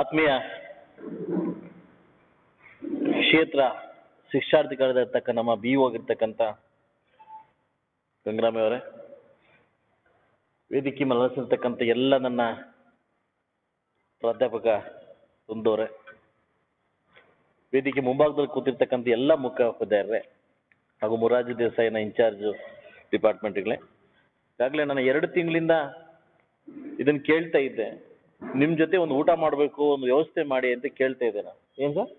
ಆತ್ಮೀಯ ಕ್ಷೇತ್ರ ಶಿಕ್ಷಾರ್ಥಿಗಳಿರ್ತಕ್ಕ ನಮ್ಮ ಬಿ ಆಗಿರ್ತಕ್ಕಂಥ ಗಂಗರಾಮಿ ಅವರೇ, ವೇದಿಕೆ ಮಲಸಿರ್ತಕ್ಕಂಥ ಎಲ್ಲ ನನ್ನ ಪ್ರಾಧ್ಯಾಪಕ ವೃಂದವರೇ, ವೇದಿಕೆ ಮುಂಭಾಗದಲ್ಲಿ ಕೂತಿರ್ತಕ್ಕಂಥ ಎಲ್ಲ ಮುಖ್ಯೋಪಾಧ್ಯಾಯರೇ ಹಾಗೂ ಮುರಾಜಿ ದೇಸಾಯಿನ ಇನ್ಚಾರ್ಜ್ ಡಿಪಾರ್ಟ್ಮೆಂಟ್ಗಳೇ, ಈಗಾಗಲೇ ನಾನು ಎರಡು ತಿಂಗಳಿಂದ ಇದನ್ನ ಕೇಳ್ತಾ ಇದ್ದೆ. ನಿಮ್ ಜೊತೆ ಒಂದು ಊಟ ಮಾಡಬೇಕು ಒಂದು ವ್ಯವಸ್ಥೆ ಮಾಡಿ ಅಂತ ಕೇಳ್ತಾ ಇದ್ದೆ ನಾನು ಏನ್ ಸರ್?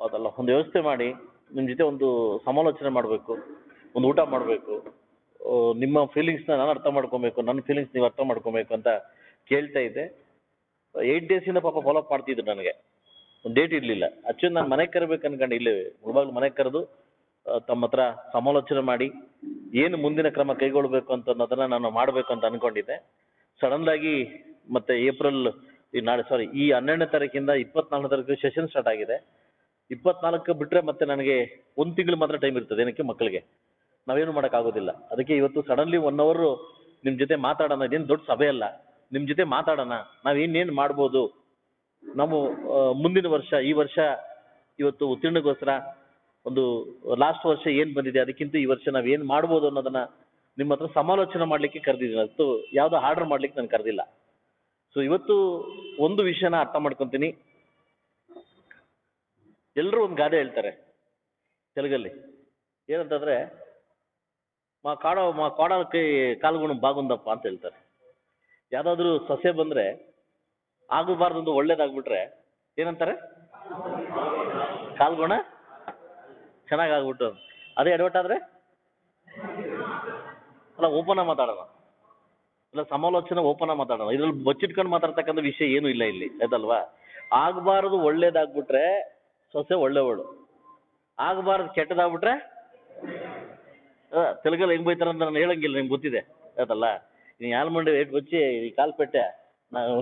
ಹೌದಲ್ಲ ಒಂದು ವ್ಯವಸ್ಥೆ ಮಾಡಿ ನಿಮ್ ಜೊತೆ ಒಂದು ಸಮಾಲೋಚನೆ ಮಾಡಬೇಕು ಒಂದು ಊಟ ಮಾಡಬೇಕು. ನಿಮ್ಮ ಫೀಲಿಂಗ್ಸ್ನ ನಾನು ಅರ್ಥ ಮಾಡ್ಕೊಬೇಕು ನನ್ನ ಫೀಲಿಂಗ್ಸ್ ನೀವು ಅರ್ಥ ಮಾಡ್ಕೊಬೇಕು ಅಂತ ಕೇಳ್ತಾ ಇದ್ದೆ. ಏಯ್ಟ್ ಡೇಸಿಂದ ಪಾಪ ಫಾಲೋ ಅಪ್ ಮಾಡ್ತಿದ್ರು ನನಗೆ. ಒಂದು ಡೇಟ್ ಇರಲಿಲ್ಲ. ಆ್ಯಕ್ಚುಲಿ ನಾನು ಮನೆಗೆ ಕರಬೇಕು ಅನ್ಕೊಂಡು ಇಲ್ಲೇ ಮುಳುಬಾಗ್ಲು ಮನೆಗೆ ಕರೆದು ತಮ್ಮ ಹತ್ರ ಸಮಾಲೋಚನೆ ಮಾಡಿ ಏನು ಮುಂದಿನ ಕ್ರಮ ಕೈಗೊಳ್ಳಬೇಕು ಅಂತ ಅನ್ನೋದನ್ನ ನಾನು ಮಾಡಬೇಕು ಅಂತ ಅನ್ಕೊಂಡಿದ್ದೆ. ಸಡನ್ ಆಗಿ ಮತ್ತೆ ಏಪ್ರಿಲ್, ಈ ನಾಳೆ ಸಾರಿ ಈ ಹನ್ನೆರಡನೇ ತಾರೀಕಿಂದ ಇಪ್ಪತ್ನಾಲ್ಕನೇ ತಾರೀಕು ಸೆಷನ್ ಸ್ಟಾರ್ಟ್ ಆಗಿದೆ. ಇಪ್ಪತ್ನಾಲ್ಕು ಬಿಟ್ರೆ ಮತ್ತೆ ನನಗೆ ಒಂದು ತಿಂಗಳು ಮಾತ್ರ ಟೈಮ್ ಇರ್ತದೆ ಏನಕ್ಕೆ ಮಕ್ಕಳಿಗೆ. ನಾವೇನು ಮಾಡೋಕ್ಕಾಗೋದಿಲ್ಲ. ಅದಕ್ಕೆ ಇವತ್ತು ಸಡನ್ಲಿ ಒನ್ ಅವರ್ ನಿಮ್ಮ ಜೊತೆ ಮಾತಾಡೋಣ. ಇದೇನು ದೊಡ್ಡ ಸಭೆ ಅಲ್ಲ. ನಿಮ್ಮ ಜೊತೆ ಮಾತಾಡೋಣ. ನಾವು ಇನ್ನೇನು ಮಾಡ್ಬೋದು? ನಾವು ಮುಂದಿನ ವರ್ಷ, ಈ ವರ್ಷ ಇವತ್ತು ಉತ್ತೀರ್ಣಗೋಸ್ಕರ ಒಂದು ಲಾಸ್ಟ್ ವರ್ಷ ಏನು ಬಂದಿದೆ, ಅದಕ್ಕಿಂತ ಈ ವರ್ಷ ನಾವು ಏನು ಮಾಡ್ಬೋದು ಅನ್ನೋದನ್ನ ನಿಮ್ಮ ಹತ್ರ ಸಮಾಲೋಚನೆ ಮಾಡಲಿಕ್ಕೆ ಕರೆದಿದ್ದೀನಿ. ಅದು ಯಾವುದೋ ಆರ್ಡರ್ ಮಾಡ್ಲಿಕ್ಕೆ ನಾನು ಕರೆದಿಲ್ಲ. ಸೊ ಇವತ್ತು ಒಂದು ವಿಷಯನ ಅರ್ಥ ಮಾಡ್ಕೊತೀನಿ. ಎಲ್ಲರೂ ಒಂದು ಗಾದೆ ಹೇಳ್ತಾರೆ ತೆಲುಗಲ್ಲಿ. ಏನಂತಂದ್ರೆ, ಮಾ ಕಾಡ, ಮಾ ಕಾಡಕ್ಕೆ ಕಾಲ್ಗುಣ ಬಾಗುಂದಪ್ಪ ಅಂತ ಹೇಳ್ತಾರೆ. ಯಾವ್ದಾದ್ರು ಸಸ್ಯ ಬಂದ್ರೆ ಆಗಬಾರ್ದು ಒಳ್ಳೇದಾಗ್ಬಿಟ್ರೆ ಏನಂತಾರೆ? ಕಾಲ್ಗುಣ ಚೆನ್ನಾಗಾಗ್ಬಿಟ್ಟು. ಅದೇ ಎಡವಟ್ಟಾದ್ರೆ ಅಲ್ಲ ಓಪನ್ ಮಾತಾಡೋಣ. ಇಲ್ಲ, ಸಮಾಲೋಚನೆ ಓಪನ್ ಆಗಿ ಮಾತಾಡೋಣ. ಇದ್ರಲ್ಲಿ ಬಚ್ಚಿಟ್ಕೊಂಡು ಮಾತಾಡ್ತಕ್ಕಂಥ ವಿಷಯ ಏನು ಇಲ್ಲ ಇಲ್ಲಿ ಅದಲ್ವಾ ಆಗಬಾರದು ಒಳ್ಳೇದಾಗ್ಬಿಟ್ರೆ ಸೊಸೆ ಒಳ್ಳೆವಳು ಆಗಬಾರದು ಕೆಟ್ಟದಾಗ್ಬಿಟ್ರೆ ತೆಲುಗಲ್ಲಿ ಹೆಂಗ್ ಬೈತಾರ ಅಂತ ನಾನು ಹೇಳಂಗಿಲ್ಲ, ನಿಮ್ಗೆ ಗೊತ್ತಿದೆ ಅದಲ್ಲ ನೀ ಮಂಡಿ ರೇಟ್ ಬಚ್ಚಿ ಕಾಲ್ಪೆಟ್ಟೆ ನಾವು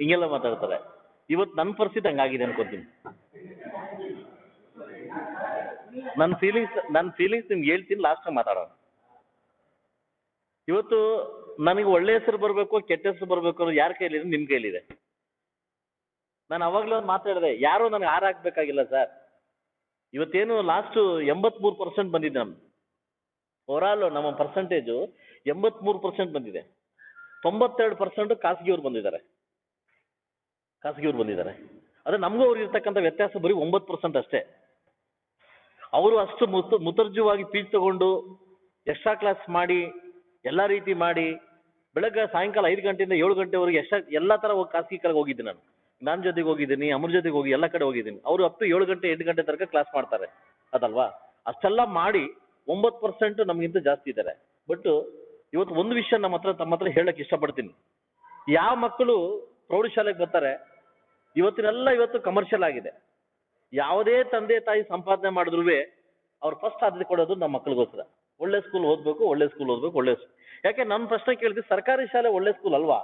ಹಿಂಗೆಲ್ಲ ಮಾತಾಡ್ತಾರೆ. ಇವತ್ತು ನನ್ನ ಪರಿಸ್ಥಿತಿ ಹಂಗಾಗಿದೆ ಅನ್ಕೋತೀನಿ. ನನ್ನ ಫೀಲಿಂಗ್ಸ್ ನನ್ನ ಫೀಲಿಂಗ್ಸ್ ನಿಮ್ಗೆ ಹೇಳ್ತೀನಿ ಲಾಸ್ಟ್ ಮಾತಾಡೋಣ. ಇವತ್ತು ನನಗೆ ಒಳ್ಳೆ ಹೆಸರು ಬರಬೇಕು, ಕೆಟ್ಟ ಹೆಸರು ಬರಬೇಕು ಅನ್ನೋದು ಯಾರ ಕೈಲಿದೆ? ನಿಮ್ಮ ಕೈಲಿದೆ. ನಾನು ಅವಾಗಲೇ ಒಂದು ಮಾತಾಡಿದೆ ಯಾರು ನನಗೆ ಆರ್ ಹಾಕ್ಬೇಕಾಗಿಲ್ಲ ಸರ್. ಇವತ್ತೇನು ಲಾಸ್ಟು ಎಂಬತ್ಮೂರು ಪರ್ಸೆಂಟ್ ಬಂದಿದೆ ನಮ್ದು. ಓವರಾಲ್ ನಮ್ಮ ಪರ್ಸೆಂಟೇಜು ಎಂಬತ್ಮೂರು ಪರ್ಸೆಂಟ್ ಬಂದಿದೆ. ತೊಂಬತ್ತೆರಡು ಪರ್ಸೆಂಟ್ ಖಾಸಗಿಯವ್ರು ಬಂದಿದ್ದಾರೆ. ಖಾಸಗಿಯವ್ರು ಬಂದಿದ್ದಾರೆ. ಅದೇ ನಮಗೂ ಅವ್ರಿಗೆ ಇರ್ತಕ್ಕಂಥ ವ್ಯತ್ಯಾಸ ಬರೀ ಒಂಬತ್ತು ಪರ್ಸೆಂಟ್ ಅಷ್ಟೇ. ಅವರು ಅಷ್ಟು ಮುತು ಮುತರ್ಜುವಾಗಿ ಪೀಚ್ ತಗೊಂಡು ಎಕ್ಸ್ಟ್ರಾ ಕ್ಲಾಸ್ ಮಾಡಿ, ಎಲ್ಲ ರೀತಿ ಮಾಡಿ ಬೆಳಗ್ಗೆ ಸಾಯಂಕಾಲ ಐದು ಗಂಟೆಯಿಂದ ಏಳು ಗಂಟೆವರೆಗೆ ಎಷ್ಟ ಎಲ್ಲ ತರ ಹೋಗಿ ಖಾಸಗಿ ಕಡೆಗೆ ಹೋಗಿದ್ದೀನಿ ನಾನು. ಮ್ಯಾಮ್ ಜೊತೆಗೆ ಹೋಗಿದ್ದೀನಿ, ಅಮರ್ ಜೊತೆಗೆ ಹೋಗಿ ಎಲ್ಲ ಕಡೆ ಹೋಗಿದ್ದೀನಿ. ಅವರು ಟು ಏಳು ಗಂಟೆ, ಎಂಟು ಗಂಟೆ ತನಕ ಕ್ಲಾಸ್ ಮಾಡ್ತಾರೆ. ಅದಲ್ವಾ? ಅಷ್ಟೆಲ್ಲ ಮಾಡಿ ಒಂಬತ್ತು ಪರ್ಸೆಂಟ್ ನಮಗಿಂತ ಜಾಸ್ತಿ ಇದ್ದಾರೆ. ಬಟ್ ಇವತ್ತು ಒಂದು ವಿಷಯ ನಮ್ಮ ಹತ್ರ, ತಮ್ಮ ಹತ್ರ ಹೇಳಕ್ಕೆ ಇಷ್ಟಪಡ್ತೀನಿ. ಯಾವ ಮಕ್ಕಳು ಪ್ರೌಢಶಾಲೆಗೆ ಬರ್ತಾರೆ, ಇವತ್ತಿನೆಲ್ಲ ಇವತ್ತು ಕಮರ್ಷಿಯಲ್ ಆಗಿದೆ. ಯಾವುದೇ ತಂದೆ ತಾಯಿ ಸಂಪಾದನೆ ಮಾಡಿದ್ರು ಅವ್ರು ಫಸ್ಟ್ ಆದ್ಯತೆ ಕೊಡೋದು ನಮ್ಮ ಮಕ್ಕಳಿಗೋಸ್ಕರ. ಒಳ್ಳೆ ಸ್ಕೂಲ್ ಓದ್ಬೇಕು, ಒಳ್ಳೆ ಸ್ಕೂಲ್ ಓದ್ಬೇಕು, ಒಳ್ಳೆ ಸ್ಕೂಲ್ ಯಾಕೆ ಫಸ್ಟ್ ಪ್ರಶ್ನೆ ಕೇಳ್ತೀವಿ ಸರ್ಕಾರಿ ಶಾಲೆ ಒಳ್ಳೆ ಸ್ಕೂಲ್ ಅಲ್ವಾ?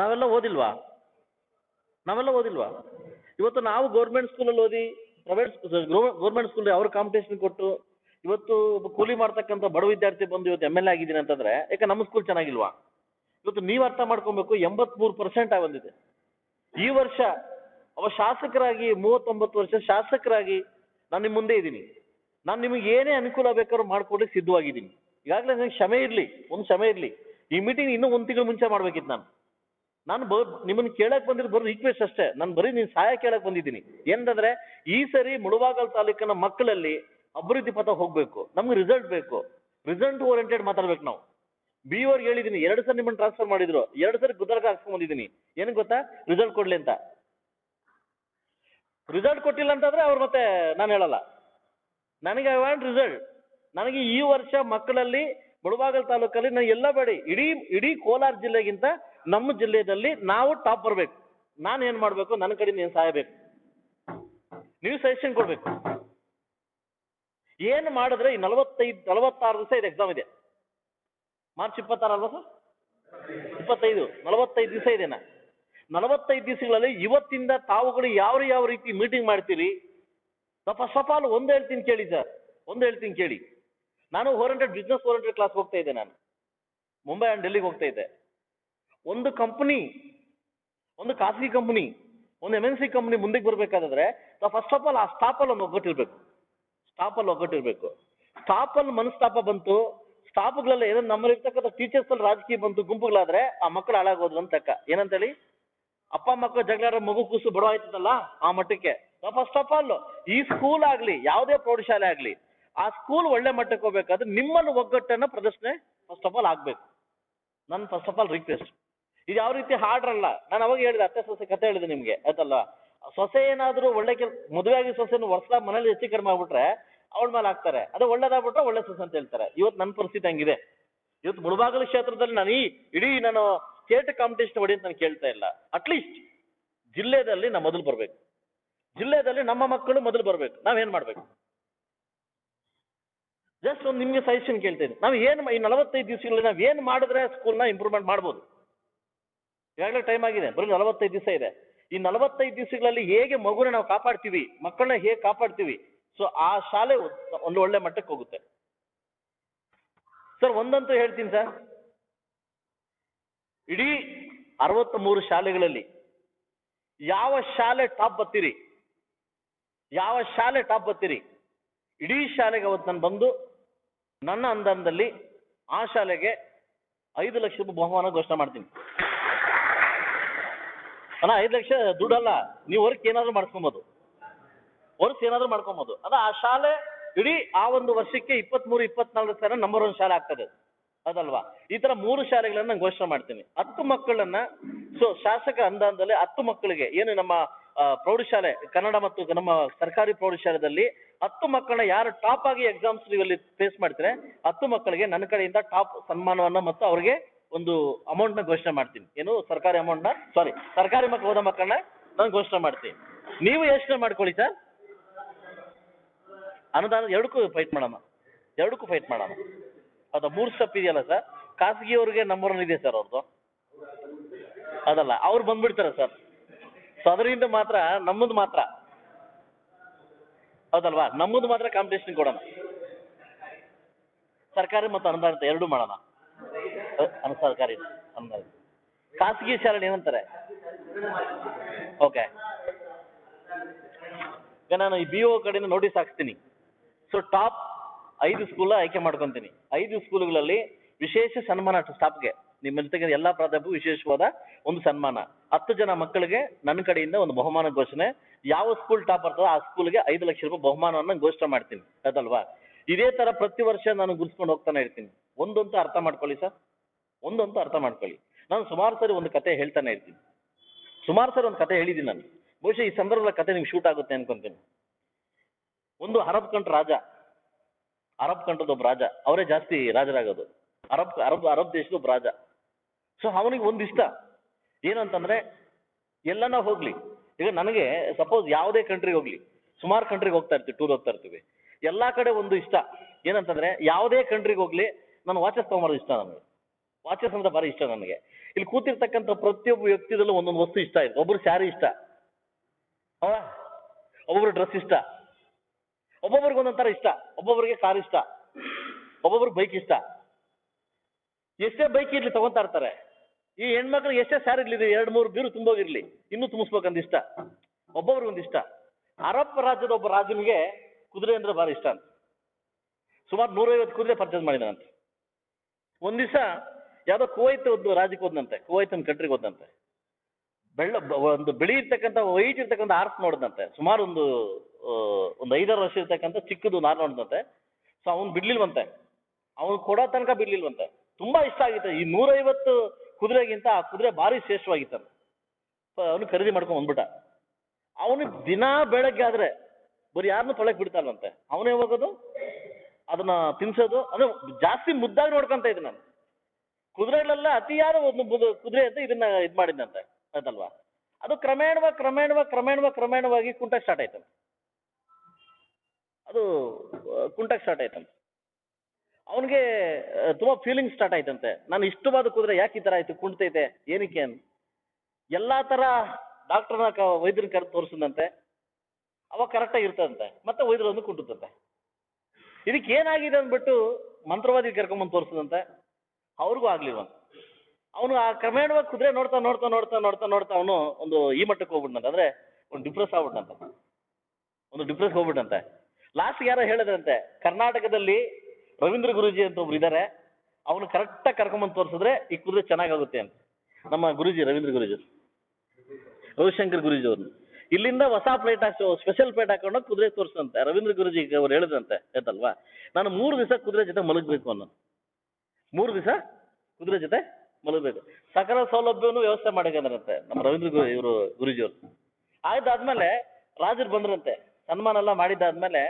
ನಾವೆಲ್ಲ ಓದಿಲ್ವಾ? ನಾವೆಲ್ಲ ಓದಿಲ್ವಾ? ಇವತ್ತು ನಾವು ಗೌರ್ಮೆಂಟ್ ಸ್ಕೂಲಲ್ಲಿ ಓದಿ ಪ್ರೈವೇಟ್ ಗೌರ್ಮೆಂಟ್ ಸ್ಕೂಲ್ ಅವ್ರ ಕಾಂಪಿಟೇಷನ್ ಕೊಟ್ಟು, ಇವತ್ತು ಕೂಲಿ ಮಾಡ್ತಕ್ಕಂಥ ಬಡ ವಿದ್ಯಾರ್ಥಿ ಬಂದು ಇವತ್ತು ಎಂ ಎಲ್ ಎ ಆಗಿದ್ದೀನಿ ಅಂತಂದ್ರೆ, ಯಾಕೆ ನಮ್ಮ ಸ್ಕೂಲ್ ಚೆನ್ನಾಗಿಲ್ವಾ? ಇವತ್ತು ನೀವು ಅರ್ಥ ಮಾಡ್ಕೊಬೇಕು, ಎಂಬತ್ಮೂರು ಪರ್ಸೆಂಟ್ ಆಗಿ ಬಂದಿದೆ. ಈ ವರ್ಷ ಅವ ಶಾಸಕರಾಗಿ ಮೂವತ್ತೊಂಬತ್ತು ವರ್ಷ ಶಾಸಕರಾಗಿ ನಾನು ನಿಮ್ಮ ಮುಂದೆ ಇದ್ದೀನಿ. ನಾನು ನಿಮಗೆ ಏನೇ ಅನುಕೂಲ ಬೇಕಾದ್ರೂ ಮಾಡ್ಕೊಡ್ಲಿಕ್ಕೆ ಸಿದ್ಧವಾಗಿದ್ದೀನಿ. ಈಗಾಗಲೇ ನನಗೆ ಕ್ಷಮೆ ಇರಲಿ, ಒಂದು ಕ್ಷಮೆ ಇರಲಿ. ಈ ಮೀಟಿಂಗ್ ಇನ್ನೂ ಒಂದು ತಿಂಗಳು ಮುಂಚೆ ಮಾಡ್ಬೇಕಿತ್ತು ನಾನು. ನಾನು ಬ, ನಿಮ್ಮನ್ನು ಕೇಳಕ್ ಬಂದಿದ್ದು ಬರೋ ರಿಕ್ವೆಸ್ಟ್ ಅಷ್ಟೇ. ನಾನು ಬರೀ ನೀನು ಸಹಾಯ ಕೇಳಕ್ ಬಂದಿದ್ದೀನಿ. ಏನಂತಂದರೆ ಈ ಸರಿ ಮುಳುಬಾಗಲ್ ತಾಲೂಕಿನ ಮಕ್ಕಳಲ್ಲಿ ಅಭಿವೃದ್ಧಿ ಪಥ ಹೋಗ್ಬೇಕು. ನಮ್ಗೆ ರಿಸಲ್ಟ್ ಬೇಕು. ರಿಸಲ್ಟ್ ಓರಿಯೆಂಟೆಡ್ ಮಾತಾಡ್ಬೇಕು ನಾವು. ಬಿ ಅವ್ರಿಗೆ ಹೇಳಿದ್ದೀನಿ ಎರಡು ಸರ್ ನಿಮ್ಮನ್ನು ಟ್ರಾನ್ಸ್ಫರ್ ಮಾಡಿದ್ರು. ಎರಡು ಸರಿ ಗುದ್ದರ್ಗ ಹಾಕ್ಸ್ಕೊಂಡ್ ಬಂದಿದ್ದೀನಿ. ಏನಕ್ಕೆ ಗೊತ್ತಾ? ರಿಸಲ್ಟ್ ಕೊಡ್ಲಿ ಅಂತ. ರಿಸಲ್ಟ್ ಕೊಟ್ಟಿಲ್ಲ ಅಂತಂದ್ರೆ ಅವ್ರು ಮತ್ತೆ ನಾನು ಹೇಳಲ್ಲ. ನನಗೆ ಐ ವಾಂಟ್ ರಿಸಲ್ಟ್ ನನಗೆ ಈ ವರ್ಷ ಮಕ್ಕಳಲ್ಲಿ ಬಡಬಾಗಲ್ ತಾಲೂಕಲ್ಲಿ ನಾನು ಎಲ್ಲ ಬೇಡಿ ಇಡೀ ಇಡೀ ಕೋಲಾರ ಜಿಲ್ಲೆಗಿಂತ ನಮ್ಮ ಜಿಲ್ಲೆಯಲ್ಲಿ ನಾವು ಟಾಪ್ ಬರಬೇಕು. ನಾನು ಏನು ಮಾಡಬೇಕು? ನನ್ನ ಕಡೆ ಏನು ಸಾಯಬೇಕು. ನೀವು ಸಜೆಷನ್ ಕೊಡಬೇಕು. ಏನು ಮಾಡಿದ್ರೆ ಈ ನಲವತ್ತೈದು, ನಲವತ್ತಾರು ದಿವಸ ಇದೆ ಎಕ್ಸಾಮ್ ಇದೆ. ಮಾರ್ಚ್ ಇಪ್ಪತ್ತಾರು ಅಲ್ವಾ ಸರ್ ಇಪ್ಪತ್ತೈದು, ನಲವತ್ತೈದು ದಿವಸ ಇದೆನಾ ನಲವತ್ತೈದು ದಿವಸಗಳಲ್ಲಿ ಇವತ್ತಿಂದ ತಾವುಗಳು ಯಾವ ಯಾವ ರೀತಿ ಮೀಟಿಂಗ್ ಮಾಡ್ತೀರಿ? ಫಸ್ಟ್ ಆಫ್ ಆಲ್ ಒಂದು ಹೇಳ್ತೀನಿ ಕೇಳಿ ಸರ್ ಒಂದು ಹೇಳ್ತೀನಿ ಕೇಳಿ. ನಾನು ಓರಿಯೆಂಟೆಡ್ ಬಿಸ್ನೆಸ್ ಓರಿಯೆಂಟೆಡ್ ಕ್ಲಾಸ್ ಹೋಗ್ತಾ ಇದ್ದೆ ನಾನು. ಮುಂಬೈ ಆ್ಯಂಡ್ ಡೆಲ್ಲಿಗೆ ಹೋಗ್ತಾ ಇದ್ದೆ. ಒಂದು ಕಂಪ್ನಿ ಒಂದು ಖಾಸಗಿ ಕಂಪ್ನಿ ಒಂದು ಎಂ ಎನ್ ಸಿ ಕಂಪ್ನಿ ಮುಂದಕ್ಕೆ ಬರಬೇಕಾದ್ರೆ ಫಸ್ಟ್ ಆಫ್ ಆಲ್ ಆ ಸ್ಟಾಪಲ್ಲಿ ಒಂದು ಒಗ್ಗಟ್ಟಿರ್ಬೇಕು ಸ್ಟಾಪಲ್ಲಿ ಒಗ್ಗಟ್ಟಿರ್ಬೇಕು ಸ್ಟಾಪಲ್ಲಿ ಮನಸ್ತಾಪ ಬಂತು. ಸ್ಟಾಫ್ಗಳಲ್ಲಿ ಏನೋ ನಮ್ಮಲ್ಲಿರ್ತಕ್ಕಂಥ ಟೀಚರ್ಸ್ ಅಲ್ಲಿ ರಾಜಕೀಯ ಬಂತು, ಗುಂಪುಗಳಾದ್ರೆ ಆ ಮಕ್ಕಳು ಹಾಳಾಗೋದು ಅಂತಕ್ಕ ಏನಂತ ಏನಂತೇಳಿ? ಅಪ್ಪ ಮಕ್ಕಳು ಜಗಳ ಮಗು ಕೂಸು ಬಡವ ಆಯ್ತದಲ್ಲ ಆ ಮಟ್ಟಕ್ಕೆ? ಫಸ್ಟ್ ಆಫ್ ಆಲ್ ಈ ಸ್ಕೂಲ್ ಆಗ್ಲಿ, ಯಾವುದೇ ಪ್ರೌಢಶಾಲೆ ಆಗ್ಲಿ, ಆ ಸ್ಕೂಲ್ ಒಳ್ಳೆ ಮಟ್ಟಕ್ಕೆ ಹೋಗ್ಬೇಕಾದ್ರೆ ನಿಮ್ಮನ್ನು ಒಗ್ಗಟ್ಟನ್ನ ಪ್ರದರ್ಶನೆ ಫಸ್ಟ್ ಆಫ್ ಆಲ್ ಆಗ್ಬೇಕು. ನನ್ ಫಸ್ಟ್ ಆಫ್ ಆಲ್ ರಿಕ್ವೆಸ್ಟ್ ಇದು ಯಾವ ರೀತಿ ಹಾಡ್ರಲ್ಲ ನಾನು ಅವಾಗ ಹೇಳಿದೆ, ಅತ್ತೆ ಸೊಸೆ ಕತೆ ಹೇಳಿದೆ ನಿಮ್ಗೆ, ಆಯ್ತಲ್ಲ? ಸೊಸೆ ಏನಾದರೂ ಒಳ್ಳೆ ಕೆಲ ಮದುವೆ ಆಗಿ ಸೊಸೆನ ವರ್ಷ ಮನೇಲಿ ಹೆಚ್ಚು ಕಡಿಮೆ ಆಗ್ಬಿಟ್ರೆ ಅವಳ ಮೇಲೆ ಹಾಕ್ತಾರೆ. ಅದು ಒಳ್ಳೇದಾಗ್ಬಿಟ್ರೆ ಒಳ್ಳೆ ಸೊಸೆ ಅಂತ ಹೇಳ್ತಾರೆ. ಇವತ್ತು ನನ್ನ ಪರಿಸ್ಥಿತಿ ಹಂಗಿದೆ. ಇವತ್ತು ಮುಳಬಾಗಿಲು ಕ್ಷೇತ್ರದಲ್ಲಿ ನಾನು ಈ, ಇಡೀ ನಾನು ಸ್ಟೇಟ್ ಕಾಂಪಿಟೇಷನ್ ಹೊಡಿ ಅಂತ ನಾನು ಕೇಳ್ತಾ ಇಲ್ಲ. ಅಟ್ಲೀಸ್ಟ್ ಜಿಲ್ಲೆದಲ್ಲಿ ನಾವು ಮೊದಲು ಬರಬೇಕು. ಜಿಲ್ಲೆದಲ್ಲಿ ನಮ್ಮ ಮಕ್ಕಳು ಮೊದಲು ಬರಬೇಕು. ನಾವೇನ್ ಮಾಡ್ಬೇಕು? ಜಸ್ಟ್ ಒಂದು ನಿಮ್ಗೆ ಸಜೆಷನ್ ಕೇಳ್ತೇನೆ ನಾವು ಏನು ಈ ನಲವತ್ತೈದು ದಿವಸಗಳಲ್ಲಿ ನಾವು ಏನು ಮಾಡಿದ್ರೆ ಸ್ಕೂಲ್ನ ಇಂಪ್ರೂವ್ಮೆಂಟ್ ಮಾಡ್ಬೋದು? ಈಗಾಗಲೇ ಟೈಮ್ ಆಗಿದೆ. ಬರೀ ನಲವತ್ತೈದು ದಿವಸ ಇದೆ. ಈ ನಲವತ್ತೈದು ದಿವಸಗಳಲ್ಲಿ ಹೇಗೆ ಮಗುನ ನಾವು ಕಾಪಾಡ್ತೀವಿ? ಮಕ್ಕಳನ್ನ ಹೇಗೆ ಕಾಪಾಡ್ತೀವಿ? ಸೊ ಆ ಶಾಲೆ ಒಂದು ಒಳ್ಳೆ ಮಟ್ಟಕ್ಕೆ ಹೋಗುತ್ತೆ. ಸರ್ ಒಂದಂತೂ ಹೇಳ್ತೀನಿ ಸರ್ ಇಡೀ ಅರವತ್ತ್ ಮೂರು ಶಾಲೆಗಳಲ್ಲಿ ಯಾವ ಶಾಲೆ ಟಾಪ್ ಬತ್ತೀರಿ ಯಾವ ಶಾಲೆ ಟಾಪ್ ಬತ್ತೀರಿ ಇಡೀ ಶಾಲೆಗೆ ಅವತ್ತು ನಾನು ಬಂದು ನನ್ನ ಅಂದನದಲ್ಲಿ ಆ ಶಾಲೆಗೆ ಐದು ಲಕ್ಷ ರೂಪಾಯಿ ಬಹುಮಾನ ಘೋಷಣೆ ಮಾಡ್ತೀನಿ. ಅಣ್ಣ, ಐದು ಲಕ್ಷ ದುಡ್ಡಲ್ಲ, ನೀವು ವರ್ಕ್ ಏನಾದರೂ ಮಾಡ್ಕೊಬೋದು. ವರ್ಕ್ ಏನಾದರೂ ಮಾಡ್ಕೊಬೋದು. ಅದ ಆ ಶಾಲೆ ಇಡೀ ಆ ಒಂದು ವರ್ಷಕ್ಕೆ ಇಪ್ಪತ್ಮೂರು, ಇಪ್ಪತ್ನಾಲ್ಕು ಸಾವಿರ ನಂಬರ್ ಒನ್ ಶಾಲೆ ಆಗ್ತದೆ. ಅದಲ್ವಾ? ಈ ತರ ಮೂರು ಶಾಲೆಗಳನ್ನ ಘೋಷಣೆ ಮಾಡ್ತೀನಿ. ಹತ್ತು ಮಕ್ಕಳನ್ನ ಸೊ ಶಾಸಕ ಅಂದಾಜಲ್ಲಿ ಹತ್ತು ಮಕ್ಕಳಿಗೆ, ಏನು ನಮ್ಮ ಪ್ರೌಢಶಾಲೆ, ಕನ್ನಡ ಮತ್ತು ನಮ್ಮ ಸರ್ಕಾರಿ ಪ್ರೌಢಶಾಲೆಯಲ್ಲಿ ಹತ್ತು ಮಕ್ಕಳನ್ನ ಯಾರು ಟಾಪ್ ಆಗಿ ಎಕ್ಸಾಮ್ಸ್ ಇಲ್ಲಿ ಫೇಸ್ ಮಾಡ್ತಾರೆ, ಹತ್ತು ಮಕ್ಕಳಿಗೆ ನನ್ನ ಕಡೆಯಿಂದ ಟಾಪ್ ಸನ್ಮಾನವನ್ನ ಮತ್ತು ಅವರಿಗೆ ಒಂದು ಅಮೌಂಟ್ನ ಘೋಷಣೆ ಮಾಡ್ತೀನಿ. ಏನು ಸರ್ಕಾರಿ ಅಮೌಂಟ್ನ? ಸಾರಿ ಸರ್ಕಾರಿ ಮಕ್ಕಳು ಹೋದ ಮಕ್ಕಳನ್ನ ನಾನು ಘೋಷಣೆ ಮಾಡ್ತೀನಿ. ನೀವು ಯೋಚನೆ ಮಾಡ್ಕೊಳ್ಳಿ ಸರ್? ಅನುದಾನ, ಎರಡಕ್ಕೂ ಫೈಟ್ ಮಾಡೋಣ ಎರಡಕ್ಕೂ ಫೈಟ್ ಮಾಡೋಣ ಅದು ಮೂರು ಸ್ಟೆಪ್ ಇದೆಯಲ್ಲ ಸರ್ ಖಾಸಗಿಯವ್ರಿಗೆ ನಂಬರ್ ಒನ್ ಇದೆ ಸರ್ ಅವ್ರದ್ದು ಅದಲ್ಲ, ಅವ್ರು ಬಂದ್ಬಿಡ್ತಾರೆ ಸರ್ ಸೊ ಅದರಿಂದ ಮಾತ್ರ ನಮ್ಮದು ಮಾತ್ರ. ಹೌದಲ್ವಾ? ನಮ್ಮದು ಮಾತ್ರ ಕಾಂಪಿಟೇಷನ್ ಕೊಡೋಣ. ಸರ್ಕಾರಿ ಮತ್ತು ಅನುದಾನಿತ ಎರಡು ಮಾಡೋಣ. ಸರ್ಕಾರಿ ಅನುದಾನ ಖಾಸಗಿ ಶಾಲೆ ಏನಂತಾರೆ? ಓಕೆ ಈಗ ನಾನು ಈ ಬಿ ಒ ಕಡೆಯಿಂದ ನೋಟಿಸ್ ಹಾಕ್ತೀನಿ ಸೊ ಟಾಪ್ ಐದು ಸ್ಕೂಲ್ ಆಯ್ಕೆ ಮಾಡ್ಕೊಂತೀನಿ. ಐದು ಸ್ಕೂಲ್ಗಳಲ್ಲಿ ವಿಶೇಷ ಸನ್ಮಾನ ಸ್ಟಾಫ್ಗೆ ನಿಮ್ಮ ಜೊತೆಗೆ ಎಲ್ಲಾ ಪ್ರಾಧ್ಯಾಪಕರು ವಿಶೇಷವಾದ ಒಂದು ಸನ್ಮಾನ. ಹತ್ತು ಜನ ಮಕ್ಕಳಿಗೆ ನನ್ನ ಕಡೆಯಿಂದ ಒಂದು ಬಹುಮಾನ ಘೋಷಣೆ. ಯಾವ ಸ್ಕೂಲ್ ಟಾಪ್ ಬರ್ತದೋ ಆ ಸ್ಕೂಲ್ಗೆ ಐದು ಲಕ್ಷ ರೂಪಾಯಿ ಬಹುಮಾನವನ್ನು ಘೋಷಣೆ ಮಾಡ್ತೀನಿ. ಅದಲ್ವಾ? ಇದೇ ತರ ಪ್ರತಿ ವರ್ಷ ನಾನು ಗುರ್ಸ್ಕೊಂಡು ಹೋಗ್ತಾನೆ ಇರ್ತೀನಿ. ಒಂದಂತೂ ಅರ್ಥ ಮಾಡ್ಕೊಳ್ಳಿ ಸರ್. ಒಂದಂತೂ ಅರ್ಥ ಮಾಡ್ಕೊಳ್ಳಿ. ನಾನು ಸುಮಾರು ಸರಿ ಒಂದು ಕತೆ ಹೇಳ್ತಾನೆ ಇರ್ತೀನಿ. ಸುಮಾರು ಸರಿ ಒಂದು ಕತೆ ಹೇಳಿದ್ದೀನಿ ನಾನು. ಬಹುಶಃ ಈ ಸಂದರ್ಭದ ಕತೆ ನಿಮ್ಗೆ ಶೂಟ್ ಆಗುತ್ತೆ ಅನ್ಕೊಂತೀನಿ. ಒಂದು ಹರಬ್ ಕಂಟ್ರಿ ರಾಜ ಅರಬ್ ಕಂಟ್ರದ ಒಬ್ಬ ರಾಜ, ಅವರೇ ಜಾಸ್ತಿ ರಾಜರಾಗೋದು. ಅರಬ್ ಅರಬ್ ಅರಬ್ ದೇಶದ ಒಬ್ಬ ರಾಜ. ಸೊ ಅವನಿಗೆ ಒಂದು ಇಷ್ಟ. ಏನಂತಂದ್ರೆ ಎಲ್ಲನ ಹೋಗ್ಲಿ. ಈಗ ನನಗೆ ಸಪೋಸ್ ಯಾವುದೇ ಕಂಟ್ರಿಗೆ ಹೋಗ್ಲಿ. ಸುಮಾರು ಕಂಟ್ರಿಗೆ ಹೋಗ್ತಾ ಇರ್ತೀವಿ ಟೂರ್ ಹೋಗ್ತಾ ಇರ್ತೀವಿ. ಎಲ್ಲಾ ಕಡೆ ಒಂದು ಇಷ್ಟ. ಏನಂತಂದ್ರೆ, ಯಾವುದೇ ಕಂಟ್ರಿಗೆ ಹೋಗ್ಲಿ ನಾನು ವಾಚಸ್ ತಗೊಂಬರೋದು ಇಷ್ಟ ನನಗೆ. ವಾಚಸ್ ಅಂತ ಭಾರಿ ಇಷ್ಟ ನನಗೆ. ಇಲ್ಲಿ ಕೂತಿರ್ತಕ್ಕಂಥ ಪ್ರತಿಯೊಬ್ಬ ವ್ಯಕ್ತಿದಲ್ಲೂ ಒಂದೊಂದು ವಸ್ತು ಇಷ್ಟ ಇದೆ ಒಬ್ರು ಸ್ಯಾರಿ ಇಷ್ಟ. ಅವ ಒಬ್ಬರು ಡ್ರೆಸ್ ಇಷ್ಟ. ಒಬ್ಬೊಬ್ರಿಗೆ ಒಂದೊಂದು ಥರ ಇಷ್ಟ, ಒಬ್ಬೊಬ್ರಿಗೆ ಕಾರ್ ಇಷ್ಟ, ಒಬ್ಬೊಬ್ರಿಗೆ ಬೈಕ್ ಇಷ್ಟ. ಎಷ್ಟೇ ಬೈಕ್ ಇರ್ಲಿ ತಗೊಂತಾ ಇರ್ತಾರೆ. ಈ ಹೆಣ್ಮಕ್ಳು ಎಷ್ಟೇ ಸ್ಯಾರಿ ಇರ್ಲಿ, ಎರಡು ಮೂರು ಬೀರು ತುಂಬೋಗಿರ್ಲಿ, ಇನ್ನೂ ತುಂಬಿಸ್ಬೇಕಂತ ಇಷ್ಟ. ಒಬ್ಬೊಬ್ರಿಗೆ ಒಂದು ಇಷ್ಟ. ಅರಬ್ ರಾಜ್ಯದ ಒಬ್ಬ ರಾಜನಿಗೆ ಕುದುರೆ ಅಂದ್ರೆ ಭಾರಿ ಇಷ್ಟ ಅಂತ. ಸುಮಾರು ನೂರೈವತ್ತು ಕುದುರೆ ಪರ್ಚೇಸ್ ಮಾಡಿದಾನಂತೆ ಒಂದ್ ದಿವಸ ಯಾವುದೋ ಕುವೈತ್ ಒಂದು ರಾಜ್ಯಕ್ಕೆ ಹೋದಂತೆ ಕುವೈತ್ ಒಂದು ಕಂಟ್ರಿಗೆ ಹೋದಂತೆ ಬೆಳ್ಳ, ಒಂದು ಬಿಳಿ ಇರ್ತಕ್ಕಂಥ ವೈಟ್ ಇರ್ತಕ್ಕಂಥ ಆರ್ಸ್ ನೋಡಿದಂತೆ ಸುಮಾರು ಒಂದು ಒಂದು ಐದಾರು ವರ್ಷ ಇರ್ತಕ್ಕಂಥ ಚಿಕ್ಕದು ನಾನು ನೋಡಿದಂತೆ ಸೊ ಅವ್ನು ಬಿಡ್ಲಿಲ್ವಂತೆ. ಅವನು ಕೊಡೋ ತನಕ ಬಿಡ್ಲಿಲ್ವಂತೆ. ತುಂಬಾ ಇಷ್ಟ ಆಗಿತ್ತು. ಈ ನೂರೈವತ್ತು ಕುದುರೆಗಿಂತ ಆ ಕುದುರೆ ಭಾರಿ ಶ್ರೇಷ್ಠವಾಗಿತ್ತಂತೆ. ಅವನು ಖರೀದಿ ಮಾಡ್ಕೊಂಡು ಬಂದ್ಬಿಟ್ಟ. ಅವನು ದಿನ ಬೆಳಗ್ಗೆ ಆದ್ರೆ ಬರೀ ಯಾರನ್ನೂ ತೊಳಕ್ ಬಿಡ್ತಾನಂತೆ ಅವನೇ ಹೋಗೋದು ಅದನ್ನ ತಿನ್ಸೋದು. ಅಂದ್ರೆ ಜಾಸ್ತಿ ಮುದ್ದಾಗಿ ನೋಡ್ಕೊಂತ ಇದ್ದೆ ನಾನು. ಕುದುರೆಗಳೆಲ್ಲ ಅತಿಯಾದ ಒಂದು ಕುದುರೆ ಅಂತ ಇದನ್ನ ಇದ್ ಮಾಡಿದ್ನಂತೆ. ಆಯ್ತಲ್ವಾ ಅದು ಕ್ರಮೇಣವಾಗಿ ಕ್ರಮೇಣವಾಗಿ ಕ್ರಮೇಣವಾಗಿ ಕ್ರಮೇಣವಾಗಿ ಕುಂಟ ಸ್ಟಾರ್ಟ್ ಆಯ್ತಂತೆ. ಅದು ಕುಂಟಕ್ ಕುಂಟಕ್ಕೆ ಸ್ಟಾರ್ಟ್ ಆಯ್ತಂತೆ. ಅವನಿಗೆ ತುಂಬಾ ಫೀಲಿಂಗ್ ಸ್ಟಾರ್ಟ್ ಆಯ್ತಂತೆ. ನಾನು ಇಷ್ಟವಾದ ಕುದುರೆ ಯಾಕೆ ಈ ತರ ಆಯ್ತು ಕುಂಟೈತೆ ಏನಕ್ಕೆ ಅಂತ. ಎಲ್ಲಾ ತರ ಡಾಕ್ಟರ್ನ ಕ ವೈದ್ಯರ ಕರೆ ತೋರಿಸಿದಂತೆ ಅವಾಗ ಕರೆಕ್ಟಾಗಿ ಇರ್ತದಂತೆ ಮತ್ತೆ ವೈದ್ಯರು ಒಂದು ಕುಂಟುತ್ತಂತೆ. ಇದಕ್ಕೆ ಏನಾಗಿದೆ ಅಂದ್ಬಿಟ್ಟು ಮಂತ್ರವಾದಿ ಕರ್ಕೊಂಬಂದು ತೋರಿಸಿದಂತೆ ಅವ್ರಿಗೂ ಆಗ್ಲಿಲ್ವ ಅವನು ಆ ಕ್ರಮೇಣವಾಗಿ ಕುದುರೆ ನೋಡ್ತಾ ನೋಡ್ತಾ ನೋಡ್ತಾ ನೋಡ್ತಾ ನೋಡ್ತಾ ಅವನು ಒಂದು ಈ ಮಟ್ಟಕ್ಕೆ ಹೋಗ್ಬಿಟ್ಟಂತೆ ಅಂದ್ರೆ ಒಂದು ಡಿಪ್ರೆಸ್ ಆಗ್ಬಿಟ್ಟಂತೆ ಒಂದು ಡಿಪ್ರೆಸ್ ಹೋಗ್ಬಿಟ್ಟಂತೆ ಲಾಸ್ಟ್ ಯಾರೋ ಹೇಳಿದ್ರಂತೆ, ಕರ್ನಾಟಕದಲ್ಲಿ ರವೀಂದ್ರ ಗುರುಜಿ ಅಂತ ಒಬ್ರು ಇದ್ದಾರೆ ಅವನು ಕರೆಕ್ಟಾಗಿ ಕರ್ಕೊಂಬಂದು ತೋರಿಸಿದ್ರೆ ಈ ಕುದುರೆ ಚೆನ್ನಾಗಾಗುತ್ತೆ ಅಂತ. ನಮ್ಮ ಗುರುಜಿ, ರವೀಂದ್ರ ಗುರುಜಿ. ರವಿಶಂಕರ್ ಗುರುಜಿ ಅವ್ರನ್ನ ಇಲ್ಲಿಂದ ಹೊಸ ಪ್ಲೇಟ್ ಹಾಕಿ ಸ್ಪೆಷಲ್ ಪ್ಲೇಟ್ ಹಾಕೊಂಡು ಕುದುರೆ ತೋರಿಸಂತೆ. ರವೀಂದ್ರ ಗುರುಜಿ ಅವ್ರು ಹೇಳಿದ್ರಂತೆ ಆಯ್ತಲ್ವಾ ನಾನು ಮೂರು ದಿವಸ ಕುದುರೆ ಜೊತೆ ಮಲಗಬೇಕು ಅನ್ನೋ ಮೂರು ದಿವಸ ಕುದುರೆ ಜೊತೆ ಮಲಗಬೇಕು. ಸಕಲ ಸೌಲಭ್ಯವನ್ನು ವ್ಯವಸ್ಥೆ ಮಾಡಿಕೊಂಡ್ರಂತೆ ನಮ್ಮ ರವೀಂದ್ರ ಗುರು, ಇವರು ಗುರೂಜಿಯವರು ಆಯ್ತಾದ್ಮೇಲೆ ರಾಜರು ಬಂದ್ರಂತೆ. ಸನ್ಮಾನ ಎಲ್ಲ ಮಾಡಿದ್ದಾದ್ಮೇಲೆ